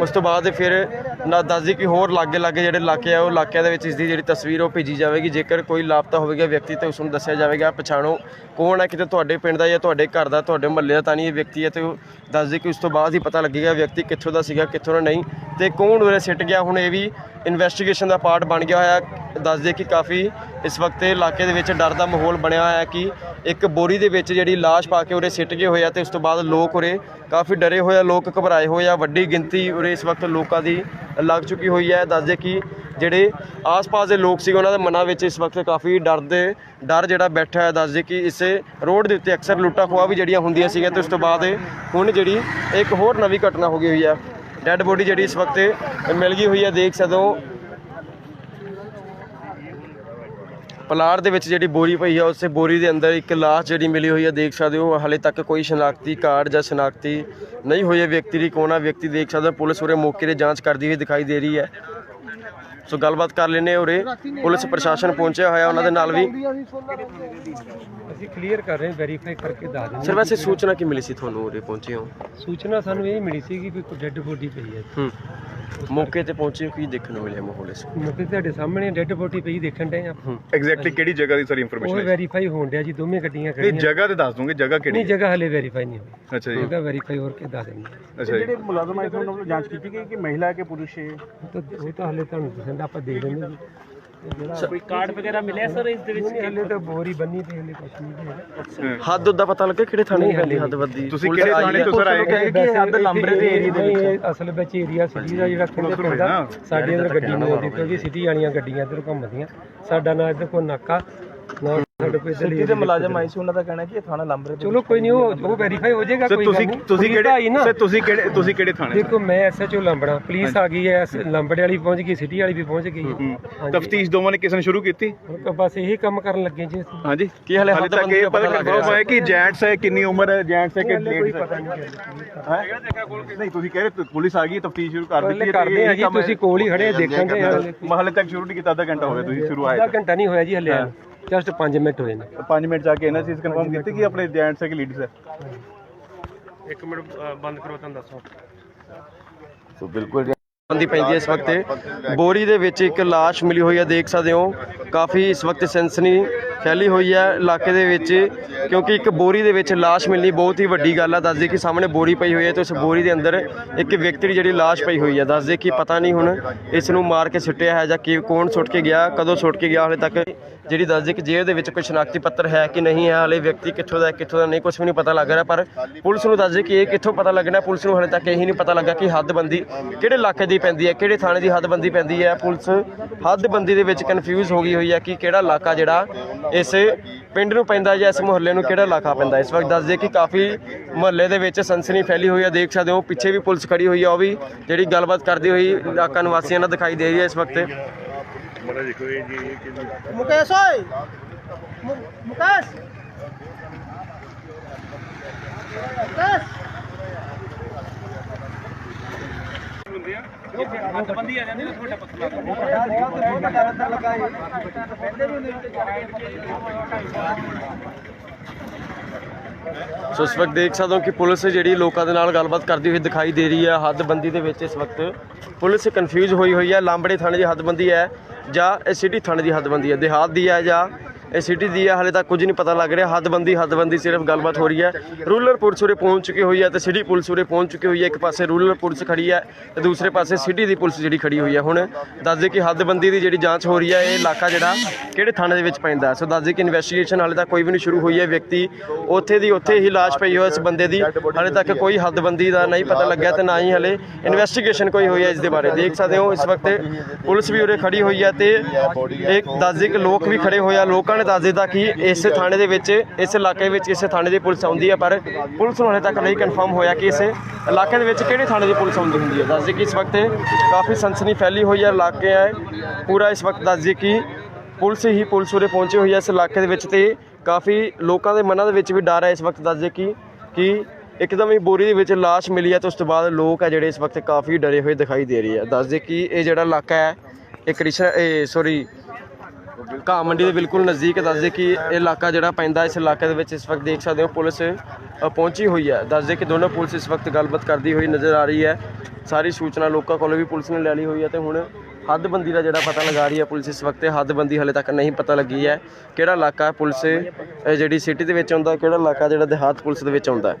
ਉਸ ਤੋਂ ਬਾਅਦ ਫਿਰ ਨਾ ਦੱਸਦੇ ਕਿ ਹੋਰ ਲਾਗੇ ਲਾਗੇ ਜਿਹੜੇ ਇਲਾਕੇ ਆ, ਉਹ ਇਲਾਕਿਆਂ ਦੇ ਵਿੱਚ ਇਸ ਦੀ ਜਿਹੜੀ ਤਸਵੀਰ ਉਹ ਭੇਜੀ ਜਾਵੇਗੀ। ਜੇਕਰ ਕੋਈ ਲਾਪਤਾ ਹੋਵੇਗਾ ਵਿਅਕਤੀ ਤੇ ਉਸ ਨੂੰ ਦੱਸਿਆ ਜਾਵੇਗਾ ਪਛਾਣੋ ਕੌਣ ਹੈ, ਕਿਤੇ ਤੁਹਾਡੇ ਪਿੰਡ ਦਾ ਜਾਂ ਤੁਹਾਡੇ ਘਰ ਦਾ, ਤੁਹਾਡੇ ਮਹੱਲੇ ਦਾ ਤਾਂ ਨਹੀਂ ਇਹ ਵਿਅਕਤੀ ਹੈ ਤੇ ਉਹ ਦੱਸਦੇ ਕਿ ਉਸ ਤੋਂ ਬਾਅਦ ਹੀ ਪਤਾ ਲੱਗੇਗਾ ਵਿਅਕਤੀ ਕਿੱਥੋਂ ਦਾ ਸੀਗਾ, ਕਿੱਥੋਂ ਦਾ ਨਹੀਂ ਤੇ ਕੌਣ ਉਰੇ ਸਿੱਟ ਗਿਆ। ਹੁਣ ਇਹ ਵੀ ਇਨਵੈਸਟੀਗੇਸ਼ਨ ਦਾ ਪਾਰਟ ਬਣ ਗਿਆ ਹੋਇਆ। ਦੱਸਦੇ ਕਿ ਕਾਫੀ ਇਸ ਵਕਤ ਇਲਾਕੇ ਦੇ ਵਿੱਚ ਡਰ ਦਾ ਮਾਹੌਲ ਬਣਿਆ ਹੋਇਆ ਕਿ ਇੱਕ ਬੋਰੀ ਦੇ ਵਿੱਚ ਜਿਹੜੀ ਲਾਸ਼ ਪਾ ਕੇ ਉਰੇ ਸਿੱਟ ਗਏ ਹੋਏ ਆ ਤੇ ਉਸ ਤੋਂ ਬਾਅਦ ਲੋਕ ਉਰੇ ਕਾਫੀ ਡਰੇ ਹੋਏ ਆ, ਲੋਕ ਘਬਰਾਏ ਹੋਏ ਆ, ਵੱਡੀ ਗਿਣਤੀ ਉਰੇ ਇਸ ਵਕਤ ਲੋਕਾਂ ਦੀ ਲੱਗ ਚੁੱਕੀ ਹੋਈ ਹੈ। ਦੱਸਦੇ ਕਿ ਜਿਹੜੇ ਆਸ-ਪਾਸ ਦੇ ਲੋਕ ਸੀ ਉਹਨਾਂ ਦੇ ਮਨਾਂ ਵਿੱਚ ਇਸ ਵਕਤ ਕਾਫੀ ਡਰ ਦੇ ਡਰ ਜਿਹੜਾ ਬੈਠਾ ਹੈ। ਦੱਸਦੇ ਕਿ ਇਸੇ ਰੋਡ ਦੇ ਉੱਤੇ ਅਕਸਰ ਲੁੱਟਾ ਖੋਆ ਵੀ ਜਿਹੜੀਆਂ ਹੁੰਦੀਆਂ ਸੀਗੀਆਂ ਤੇ ਉਸ ਤੋਂ ਬਾਅਦ ਹੁਣ ਜਿਹੜੀ ਇੱਕ ਹੋਰ ਨਵੀਂ ਘਟਨਾ ਹੋ ਗਈ ਹੋਈ ਹੈ। ਡੈੱਡ ਬੋਡੀ ਜਿਹੜੀ ਇਸ ਵਕਤ ਮਿਲ ਗਈ ਹੋਈ ਹੈ, ਦੇਖ ਸਕਦੇ ਹੋ। ਪਲਾਰ ਦੇ ਵਿੱਚ ਜਿਹੜੀ ਬੋਰੀ ਪਈ ਹੈ, ਉਸੇ ਬੋਰੀ ਦੇ ਅੰਦਰ ਇੱਕ ਲਾਸ਼ ਜਿਹੜੀ ਮਿਲੀ ਹੋਈ ਹੈ, ਦੇਖ ਸਕਦੇ ਹੋ। ਹਾਲੇ ਤੱਕ ਕੋਈ ਸ਼ਨਾਖਤੀ ਕਾਰਡ ਜਾਂ ਸ਼ਨਾਖਤੀ ਨਹੀਂ ਹੋਈ ਹੈ। ਵਿਅਕਤੀ ਦੀ ਕੌਣ ਹੈ ਵਿਅਕਤੀ ਦੇਖ ਸਕਦੇ ਹੋ ਪੁਲਿਸ ਉਰੇ ਮੌਕੇ ਤੇ ਜਾਂਚ ਕਰਦੀ ਹੋਈ ਦਿਖਾਈ ਦੇ ਰਹੀ ਹੈ। ਸੋ ਗੱਲਬਾਤ ਕਰ ਲੈਨੇ ਉਰੇ। ਪੁਲਿਸ ਪ੍ਰਸ਼ਾਸਨ ਪਹੁੰਚਿਆ ਹੋਇਆ ਉਹਨਾਂ ਦੇ ਨਾਲ ਵੀ। ਅਸੀਂ ਕਲੀਅਰ ਕਰ ਰਹੇ ਵੈਰੀਫਾਈ ਕਰਕੇ ਦੱਸ ਦਿੰਦੇ ਸਰ ਵੈਸੇ ਸੂਚਨਾ ਕੀ ਮਿਲੀ ਸੀ ਤੁਹਾਨੂੰ ਉਰੇ ਪਹੁੰਚੇ ਹੋ ਸੂਚਨਾ ਸਾਨੂੰ ਇਹ ਮਿਲੀ ਸੀ ਕਿ ਕੋਈ ਡੈੱਡ ਬੋਡੀ ਪਈ ਹੈ। ਹੂੰ। ਮੌਕੇ ਤੇ ਪਹੁੰਚੇ ਕੀ ਦੇਖਣ ਨੂੰ ਮਿਲਿਆ ਮਾਹੌਲ ਇਸ ਮੌਕੇ ਤੇ ਤੁਹਾਡੇ ਸਾਹਮਣੇ ਡੈੱਡ ਬੋਡੀ ਪਈ ਦੇਖਣ ਡਏ ਆ। ਐਗਜ਼ੈਕਟਲੀ ਕਿਹੜੀ ਜਗ੍ਹਾ ਦੀ ਸਾਰੀ ਉਹ ਇਨਫੋਰਮੇਸ਼ਨ ਹੈ? ਵੈਰੀਫਾਈ ਹੋਣ ਡਿਆ ਜੀ ਦੋਵੇਂ ਗੱਡੀਆਂ ਇਹ ਖੜੀਆਂ। ਜਗ੍ਹਾ ਤੇ ਦੱਸ ਦੋਗੇ ਜਗ੍ਹਾ ਕਿਹੜੀ ਨਹੀਂ ਹੈ? ਜਗ੍ਹਾ ਹਲੇ ਵੈਰੀਫਾਈ ਨਹੀਂ ਹੋਈ। ਅੱਛਾ ਜੀ। ਜਗ੍ਹਾ ਵੈਰੀਫਾਈ ਹੋਰ ਕੇ ਦੱਸ ਦਿੰਦੇ ਅੱਛਾ ਜੀ। ਮੁਲਾਜ਼ਮ ਆਏ ਉਹਨਾਂ ਵੱਲੋਂ ਜਾਂਚ ਕੀਤੀ ਗਈ ਕਿ ਮਹਿਲਾ ਹੈ ਕਿ ਪੁਰਸ਼ ਹੈ? ਉਹ ਤਾਂ ਉਹ ਤਾਂ ਹਲੇ ਤੁਹਾਨੂੰ ਪਸੰਦ ਆਪਾਂ ਦੇ ਦਿੰਦੇ ਜੀ। ਕੋਈ ਕਾਰਡ ਵਗੈਰਾ ਮਿਲਿਆ ਸਰ ਇਸ ਦੇ ਨਹੀਂ ਹਲੇ ਤਾਂ ਬੋਰੀ ਬੰਨੀ ਤੇ ਹਲੇ ਕੁਛ ਨਹੀਂ ਹੈਗਾ ਹੱਦ ਦਾ ਪਤਾ ਲੱਗਾ ਕਿਹੜੇ ਥਾਣੇ ਦੀ ਪੈਂਦੀ ਹੱਦ ਵੱਦੀ ਤੁਸੀਂ ਕਿਹੜੇ ਥਾਣੇ ਤੋਂ ਸਰ ਆਏ? ਕਿ ਹੱਦ ਲੰਬਰੇ ਦੇ ਏਰੀਆ ਦੇ ਵਿੱਚ ਅਸਲ ਵਿੱਚ ਏਰੀਆ ਸਿਟੀ ਦਾ ਜਿਹੜਾ ਕਹਿੰਦੇ ਪੈਂਦਾ ਸਾਡੇ ਅੰਦਰ ਗੱਡੀ ਨਹੀਂ ਆਉਂਦੀ ਕਿਉਂਕਿ ਸਿਟੀ ਵਾਲੀਆਂ ਗੱਡੀਆਂ ਇੱਧਰ ਘੁੰਮਦੀਆਂ। ਸਾਡਾ ਨਾ ਇੱਧਰ ਕੋਈ ਨਾਕਾ ਸਾਡੇ ਕੋਈ ਸਿਟੀ ਦੇ ਮੁਲਾਜ਼ਮ ਆਏ ਸੀ ਉਹਨਾਂ ਦਾ ਕਹਿਣਾ ਕਿ ਇਹ ਥਾਣਾ ਲੰਬਰੇ ਚਲੋ ਕੋਈ ਨਹੀਂ ਉਹ ਉਹ ਵੈਰੀਫਾਈ ਹੋ ਜਾਏਗਾ ਸਰ ਕੋਈ ਤੁਸੀਂ ਗੱਲ ਨਹੀਂ। ਤੁਸੀਂ ਪੁਲਿਸ ਤਾਂ ਆਈ ਕਿਹੜੇ ਨਾ। ਸਰ ਤੁਸੀਂ ਕਿਹੜੇ ਤੁਸੀਂ ਕਿਹੜੇ ਥਾਣੇ ਦੇਖੋ ਮੈਂ ਐਸਐਚਓ ਲੰਬੜਾ ਪੁਲਿਸ ਆ ਗਈ ਹੈ ਐਸ- ਲੰਬੜੇ ਵਾਲੀ ਪਹੁੰਚ ਗਈ ਸਿਟੀ ਵਾਲੀ ਵੀ ਪਹੁੰਚ ਗਈ। ਹੈ ਹਾਂਜੀ। ਤਫਤੀਸ਼ ਦੋਵਾਂ ਨੇ ਕਿਸ ਨੇ ਸ਼ੁਰੂ ਕੀਤੀ? ਹੁਣ ਤਾਂ ਬਸ ਇਹੀ ਕੰਮ ਕਰਨ ਲੱਗੇ ਜੀ ਅਸੀਂ। ਹਾਂਜੀ। ਕੀ ਹਲੇ ਹਾਲੇ ਤੱਕ ਇਹ ਪਤਾ ਲੱਗ ਰਿਹਾ। ਹੈ ਕਿ ਜੈਂਟਸ ਹੈ ਕਿੰਨੀ ਉਮਰ ਹੈ ਜੈਂਟਸ ਹੈ ਕਿ ਕੋਈ ਪਤਾ ਨਹੀਂ ਨਹੀਂ ਤੁਸੀਂ ਕਹਿ ਰਹੇ ਪੁਲਿਸ ਆ ਗਈ ਤਫਤੀਸ਼ ਸ਼ੁਰੂ ਕਰ ਦਿੱਤੀ ਕਰਦੇ ਆ ਜੀ ਤੁਸੀਂ ਕੋਲ ਹੀ ਖੜੇ ਆ, ਦੇਖਣ ਦੇ ਹਲੇ। ਮਹੱਲੇ ਤੱਕ ਸ਼ੁਰੂ ਨਹੀਂ ਕੀਤਾ ਅੱਧਾ ਘੰਟਾ ਹੋ ਗਿਆ ਤੁਸੀਂ ਸ਼ੁਰੂ ਆਏ ਅੱਧਾ ਘੰਟਾ ਨਹੀਂ ਹੋਇਆ ਜੀ ਹਲੇ। ਜਸਟ 5 ਮਿੰਟ ਹੋਏ ਨੇ। 5 ਮਿੰਟ ਜਾ ਕੇ ਇਹਨਾਂ ਚੀਜ਼ ਕਨਫਰਮ ਕੀਤੀ ਕਿ ਆਪਣੇ ਜੈਂਟਸ ਹੈ ਕਿ ਲੇਡੀਜ਼ ਹੈ ਇੱਕ ਮਿੰਟ ਬੰਦ ਕਰੋ ਤੁਹਾਨੂੰ ਦੱਸੋ। ਬੰਦੀ ਪੈਂਦੀ ਹੈ ਇਸ ਵਕਤ। ਬੋਰੀ ਦੇ ਵਿੱਚ ਇੱਕ ਲਾਸ਼ ਮਿਲੀ ਹੋਈ ਹੈ ਦੇਖ ਸਕਦੇ ਹੋ। ਕਾਫੀ ਇਸ ਵਕਤ ਸੈਂਸਨੀ ਫੈਲੀ ਹੋਈ ਹੈ ਇਲਾਕੇ ਦੇ ਵਿੱਚ ਕਿਉਂਕਿ ਇੱਕ ਬੋਰੀ ਦੇ ਵਿੱਚ ਲਾਸ਼ ਮਿਲਣੀ ਬਹੁਤ ਹੀ ਵੱਡੀ ਗੱਲ ਹੈ ਦੱਸਦੇ ਕਿ ਸਾਹਮਣੇ ਬੋਰੀ ਪਈ ਹੋਈ ਹੈ ਤੇ ਉਸ ਬੋਰੀ ਦੇ ਅੰਦਰ ਇੱਕ ਵਿਅਕਤੀ ਦੀ ਜਿਹੜੀ ਲਾਸ਼ ਪਈ ਹੋਈ ਹੈ। ਦੱਸਦੇ ਕਿ ਪਤਾ ਨਹੀਂ ਹੁਣ ਇਸ ਨੂੰ ਮਾਰ ਕੇ ਸੁੱਟਿਆ ਹੈ ਜਾਂ ਕਿ ਕੌਣ ਸੁੱਟ ਕੇ ਗਿਆ ਕਦੋਂ ਸੁੱਟ ਕੇ ਗਿਆ ਹਾਲੇ ਤੱਕ ਜਿਹੜੀ ਦੱਸਦੇ ਕਿ ਜੇਬ ਦੇ ਵਿੱਚ ਕੋਈ ਸ਼ਨਾਖਤੀ ਪੱਤਰ ਹੈ ਕਿ ਨਹੀਂ ਹੈ ਹਾਲੇ ਵਿਅਕਤੀ ਕਿੱਥੋਂ ਦਾ ਹੈ, ਕਿੱਥੋਂ ਦਾ ਨਹੀਂ ਕੁਝ ਵੀ ਨਹੀਂ ਪਤਾ ਲੱਗ ਰਿਹਾ ਪਰ ਪੁਲਿਸ ਨੂੰ ਦੱਸਦੇ ਕਿ ਇਹ ਕਿੱਥੋਂ ਪਤਾ ਲੱਗਣਾ ਪੁਲਿਸ ਨੂੰ ਹਾਲੇ ਤੱਕ ਇਹੀ ਨਹੀਂ ਪਤਾ ਲੱਗਾ ਕਿ ਹੱਦਬੰਦੀ ਕਿਹੜੇ ਇਲਾਕੇ ਦੀ ਪੈਂਦੀ ਹੈ ਕਿਹੜੇ ਥਾਣੇ ਦੀ ਹੱਦਬੰਦੀ ਪੈਂਦੀ ਹੈ। ਪੁਲਿਸ ਹੱਦਬੰਦੀ ਦੇ ਵਿੱਚ ਕਨਫਿਊਜ਼ ਹੋ ਗਈ ਹੋਈ ਹੈ ਕਿ ਕਿਹੜਾ ਇਲਾਕਾ ਜਿਹੜਾ ਇਸ ਪਿੰਡ ਨੂੰ ਪੈਂਦਾ ਜਾਂ ਇਸ ਮੁਹੱਲੇ ਨੂੰ ਕਿਹੜਾ ਇਲਾਕਾ ਪੈਂਦਾ। ਇਸ ਵਕਤ ਦੱਸਦੇ ਕਿ ਕਾਫੀ ਮੁਹੱਲੇ ਦੇ ਵਿੱਚ ਸਨਸਨੀ ਫੈਲੀ ਹੋਈ ਹੈ ਦੇਖ ਸਕਦੇ ਹੋ ਪਿੱਛੇ ਵੀ ਪੁਲਿਸ ਖੜੀ ਹੋਈ ਹੈ ਉਹ ਵੀ ਜਿਹੜੀ ਗੱਲਬਾਤ ਕਰਦੀ ਹੋਈ ਇਲਾਕਾ ਨਿਵਾਸੀਆਂ ਨਾਲ ਦਿਖਾਈ ਦੇ ਰਹੀ ਹੈ ਇਸ ਵਕਤ। ਮੁਕੇਸ਼ ਸੋ ਇਸ ਵਕਤ ਦੇਖ ਸਕਦੇ ਹੋ ਕਿ ਪੁਲਿਸ ਜਿਹੜੀ ਲੋਕਾਂ ਦੇ ਨਾਲ ਗੱਲਬਾਤ ਕਰਦੀ ਹੋਈ ਦਿਖਾਈ ਦੇ ਰਹੀ ਹੈ। ਹੱਦਬੰਦੀ ਦੇ ਵਿੱਚ ਇਸ ਵਕਤ ਪੁਲਿਸ ਕਨਫਿਊਜ਼ ਹੋਈ ਹੋਈ ਹੈ। ਲਾਂਬੜੇ ਥਾਣੇ ਦੀ ਹੱਦਬੰਦੀ ਹੈ। ਜਾਂ ਇਹ ਸਿਟੀ ਥਾਣੇ ਦੀ ਹੱਦਬੰਦੀ ਹੈ ਦਿਹਾਤ ਦੀ ਹੈ ਜਾਂ ਇਹ ਸਿਟੀ ਦੀ ਹੈ ਹਾਲੇ ਤੱਕ ਕੁਝ ਨਹੀਂ ਪਤਾ ਲੱਗ ਰਿਹਾ। ਹੱਦਬੰਦੀ ਹੱਦਬੰਦੀ ਸਿਰਫ ਗੱਲਬਾਤ ਹੋ ਰਹੀ ਹੈ। ਰੂਰਲ ਪੁਲਿਸ ਉਰੇ ਪਹੁੰਚ ਚੁੱਕੀ ਹੋਈ ਹੈ ਤੇ ਸਿਟੀ ਪੁਲਿਸ ਉਰੇ ਪਹੁੰਚ ਚੁੱਕੀ ਹੋਈ ਹੈ। ਇੱਕ ਪਾਸੇ ਰੂਰਲ ਪੁਲਿਸ ਖੜੀ ਹੈ ਤੇ ਦੂਸਰੇ ਪਾਸੇ ਸਿਟੀ ਦੀ ਪੁਲਿਸ ਜਿਹੜੀ ਖੜੀ ਹੋਈ ਹੈ। ਹੁਣ ਦੱਸਦੇ ਕਿ ਹੱਦਬੰਦੀ ਦੀ ਜਿਹੜੀ ਜਾਂਚ ਹੋ ਰਹੀ ਹੈ, ਇਹ ਇਲਾਕਾ ਜਿਹੜਾ ਕਿਹੜੇ ਥਾਣੇ ਦੇ ਵਿੱਚ ਪੈਂਦਾ ਸੋ ਦੱਸਦੇ ਕਿ ਇਨਵੈਸਟੀਗੇਸ਼ਨ ਹਾਲੇ ਤੱਕ ਕੋਈ ਵੀ ਨਹੀਂ ਸ਼ੁਰੂ ਹੋਈ ਹੈ। ਵਿਅਕਤੀ ਉੱਥੇ ਦੀ ਉੱਥੇ ਹੀ ਲਾਸ਼ ਪਈ ਹੋਈ ਹੈ ਇਸ ਬੰਦੇ ਦੀ। ਹਾਲੇ ਤੱਕ ਕੋਈ ਹੱਦਬੰਦੀ ਦਾ ਨਹੀਂ ਪਤਾ ਲੱਗਿਆ ਤੇ ਨਾ ਹੀ ਹਲੇ ਇਨਵੈਸਟੀਗੇਸ਼ਨ ਕੋਈ ਹੋਈ ਹੈ ਇਸ ਦੇ ਬਾਰੇ। ਦੇਖ ਸਕਦੇ ਹੋ, ਇਸ ਵਕਤ ਪੁਲਿਸ ਵੀ ਉਰੇ ਖੜੀ ਹੋਈ ਹੈ ਤੇ ਇੱਕ ਦੱਸਦੇ ਕਿ ਲੋਕ ਵੀ ਖੜੇ ਹੋਏ ਆ। ਲੋਕਾਂ ਨੇ ਦੱਸ ਦਿੱਤਾ ਕਿ ਇਸ ਥਾਣੇ ਦੇ ਵਿੱਚ, ਇਸ ਇਲਾਕੇ ਵਿੱਚ ਇਸ ਥਾਣੇ ਦੀ ਪੁਲਿਸ ਆਉਂਦੀ ਹੈ, ਪਰ ਪੁਲਿਸ ਨੂੰ ਹਲੇ ਤੱਕ ਨਹੀਂ ਕਨਫਰਮ ਹੋਇਆ ਕਿ ਇਸ ਇਲਾਕੇ ਦੇ ਵਿੱਚ ਕਿਹੜੇ ਥਾਣੇ ਦੀ ਪੁਲਿਸ ਆਉਂਦੀ ਹੁੰਦੀ ਹੈ। ਦੱਸਦੇ ਕਿ ਇਸ ਵਕਤ ਕਾਫੀ ਸਨਸਨੀ ਫੈਲੀ ਹੋਈ ਹੈ, ਇਲਾਕੇ ਹੈ। ਪੂਰਾ ਇਸ ਵਕਤ ਦੱਸਦੇ ਕਿ ਪੁਲਿਸ ਹੀ ਪੁਲਿਸ ਉਰੇ ਪਹੁੰਚੀ ਹੋਈ ਹੈ ਇਸ ਇਲਾਕੇ ਦੇ ਵਿੱਚ ਤੇ ਕਾਫੀ ਲੋਕਾਂ ਦੇ ਮਨਾਂ ਦੇ ਵਿੱਚ ਵੀ ਡਰ ਹੈ ਇਸ ਵਕਤ ਦੱਸ ਦੱਸਦੇ ਕਿ ਕਿ ਇੱਕਦਮ ਹੀ ਬੋਰੀ ਦੇ ਵਿੱਚ ਲਾਸ਼ ਮਿਲੀ ਹੈ ਤੇ ਉਸ ਤੋਂ ਬਾਅਦ ਲੋਕ ਹੈ ਜਿਹੜੇ ਇਸ ਵਕਤ ਕਾਫੀ ਡਰੇ ਹੋਏ ਦਿਖਾਈ ਦੇ ਰਹੇ ਆ ਦੱਸਦੇ ਕਿ ਇਹ ਜਿਹੜਾ ਇਲਾਕਾ ਹੈ, ਇਹ ਕ੍ਰਿਸ਼ਨ, ਇਹ ਸੌਰੀ ਘਾਹ ਮੰਡੀ ਦੇ ਬਿਲਕੁਲ ਨਜ਼ਦੀਕ ਦੱਸਦੇ ਕਿ ਇਹ ਇਲਾਕਾ ਜਿਹੜਾ ਪੈਂਦਾ ਇਸ ਇਲਾਕੇ ਦੇ ਵਿੱਚ ਇਸ ਵਕਤ ਦੇਖ ਸਕਦੇ ਹੋ ਪੁਲਿਸ ਪਹੁੰਚੀ ਹੋਈ ਹੈ। ਦੱਸਦੇ ਕਿ ਦੋਨੋਂ ਪੁਲਿਸ ਇਸ ਵਕਤ ਗੱਲਬਾਤ ਕਰਦੀ ਹੋਈ ਨਜ਼ਰ ਆ ਰਹੀ ਹੈ। ਸਾਰੀ ਸੂਚਨਾ ਲੋਕਾਂ ਕੋਲੋਂ ਵੀ ਪੁਲਿਸ ਨੇ ਲੈ ਲਈ ਹੋਈ ਹੈ ਤੇ ਹੁਣ ਹੱਦਬੰਦੀ ਦਾ ਜਿਹੜਾ ਪਤਾ ਲਗਾ ਰਹੀ ਹੈ ਪੁਲਿਸ ਇਸ ਵਕਤ ਹੱਦਬੰਦੀ ਹਲੇ ਤੱਕ ਨਹੀਂ ਪਤਾ ਲੱਗੀ ਹੈ ਕਿਹੜਾ ਇਲਾਕਾ ਪੁਲਿਸ ਜਿਹੜੀ ਸਿਟੀ ਦੇ ਵਿੱਚ ਆਉਂਦਾ, ਕਿਹੜਾ ਇਲਾਕਾ ਜਿਹੜਾ ਦੇਹਾਤ ਪੁਲਿਸ ਦੇ ਵਿੱਚ ਆਉਂਦਾ ਹੈ।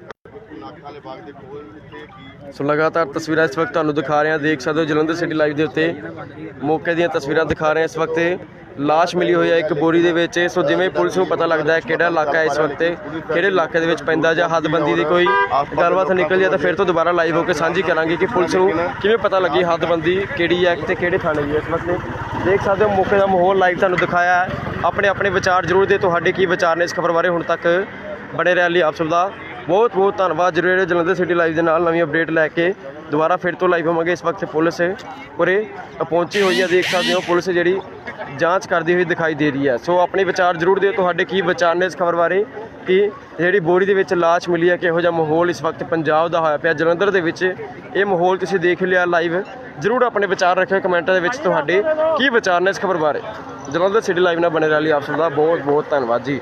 ਸੋ ਲਗਾਤਾਰ ਤਸਵੀਰਾਂ ਇਸ ਵਕਤ ਤੁਹਾਨੂੰ ਦਿਖਾ ਰਹੇ ਹਾਂ। ਦੇਖ ਸਕਦੇ ਹੋ ਜਲੰਧਰ ਸਿਟੀ ਲਾਈਵ ਦੇ ਉੱਤੇ ਮੌਕੇ ਦੀਆਂ ਤਸਵੀਰਾਂ ਦਿਖਾ ਰਹੇ ਹਾਂ ਇਸ ਵਕਤ। ਲਾਸ਼ ਮਿਲੀ ਹੋਈ ਹੈ ਇੱਕ ਬੋਰੀ ਦੇ ਵਿੱਚ। ਸੋ ਜਿਵੇਂ ਪੁਲਿਸ ਨੂੰ ਪਤਾ ਲੱਗਦਾ ਹੈ ਕਿਹੜਾ ਇਲਾਕਾ ਹੈ ਇਸ ਵਕਤ, ਕਿਹੜੇ ਇਲਾਕੇ ਦੇ ਵਿੱਚ ਪੈਂਦਾ ਜਾਂ ਹੱਦਬੰਦੀ ਦੀ ਕੋਈ ਗੱਲਬਾਤ ਨਿਕਲ ਜਾਏ ਤਾਂ ਫਿਰ ਤੋਂ ਦੁਬਾਰਾ ਲਾਈਵ ਹੋ ਕੇ ਸਾਂਝੀ ਕਰਾਂਗੇ ਕਿ ਪੁਲਿਸ ਨੂੰ ਕਿਵੇਂ ਪਤਾ ਲੱਗੀ ਹੱਦਬੰਦੀ ਕਿਹੜੀ ਹੈ ਤੇ ਕਿਹੜੇ ਥਾਣੇ ਦੀ ਹੈ ਇਸ ਵਕਤ। ਦੇਖ ਸਕਦੇ ਹੋ ਮੌਕੇ ਦਾ ਮਾਹੌਲ ਲਾਈਵ ਤੁਹਾਨੂੰ ਦਿਖਾਇਆ ਹੈ। ਆਪਣੇ ਆਪਣੇ ਵਿਚਾਰ ਜ਼ਰੂਰ ਦੇ, ਤੁਹਾਡੇ ਕੀ ਵਿਚਾਰ ਨੇ ਇਸ ਖਬਰ ਬਾਰੇ ਹੁਣ ਤੱਕ ਬਣੇ ਰਹਿਣ ਲਈ ਆਪ ਸਭ ਦਾ ਬਹੁਤ ਬਹੁਤ ਧੰਨਵਾਦ। ਜਰੂਰ ਹੈ ਜਲੰਧਰ ਸਿਟੀ ਲਾਈਵ ਦੇ ਨਾਲ ਨਵੀਂ ਅਪਡੇਟ ਲੈ ਕੇ ਦੁਬਾਰਾ ਫਿਰ ਤੋਂ ਲਾਈਵ ਹੋਵਾਂਗੇ। ਇਸ ਵਕਤ ਪੁਲਿਸ ਉਰੇ ਪਹੁੰਚੀ ਹੋਈ ਹੈ। ਦੇਖ ਸਕਦੇ ਹੋ ਪੁਲਿਸ ਜਿਹੜੀ ਜਾਂਚ ਕਰਦੀ ਹੋਈ ਦਿਖਾਈ ਦੇ ਰਹੀ ਹੈ। ਸੋ ਆਪਣੇ ਵਿਚਾਰ ਜ਼ਰੂਰ ਦਿਓ। ਤੁਹਾਡੇ ਕੀ ਵਿਚਾਰ ਨੇ ਇਸ ਖਬਰ ਬਾਰੇ? ਕਿ ਜਿਹੜੀ ਬੋਰੀ ਦੇ ਵਿੱਚ ਲਾਸ਼ ਮਿਲੀ ਹੈ, ਕਿਹੋ ਜਿਹਾ ਮਾਹੌਲ ਇਸ ਵਕਤ ਪੰਜਾਬ ਦਾ ਹੋਇਆ ਪਿਆ। ਜਲੰਧਰ ਦੇ ਵਿੱਚ ਇਹ ਮਾਹੌਲ ਤੁਸੀਂ ਦੇਖ ਲਿਆ ਲਾਈਵ ਜ਼ਰੂਰ ਆਪਣੇ ਵਿਚਾਰ ਰੱਖਿਓ। ਕਮੈਂਟਾਂ ਦੇ ਵਿੱਚ ਤੁਹਾਡੇ ਕੀ ਵਿਚਾਰ ਨੇ ਇਸ ਖਬਰ ਬਾਰੇ। ਜਲੰਧਰ ਸਿਟੀ ਲਾਈਵ ਨਾਲ ਬਣੇ ਰਹਿਣ ਲਈ ਆਪ ਸਭ ਦਾ ਬਹੁਤ ਬਹੁਤ ਧੰਨਵਾਦ ਜੀ।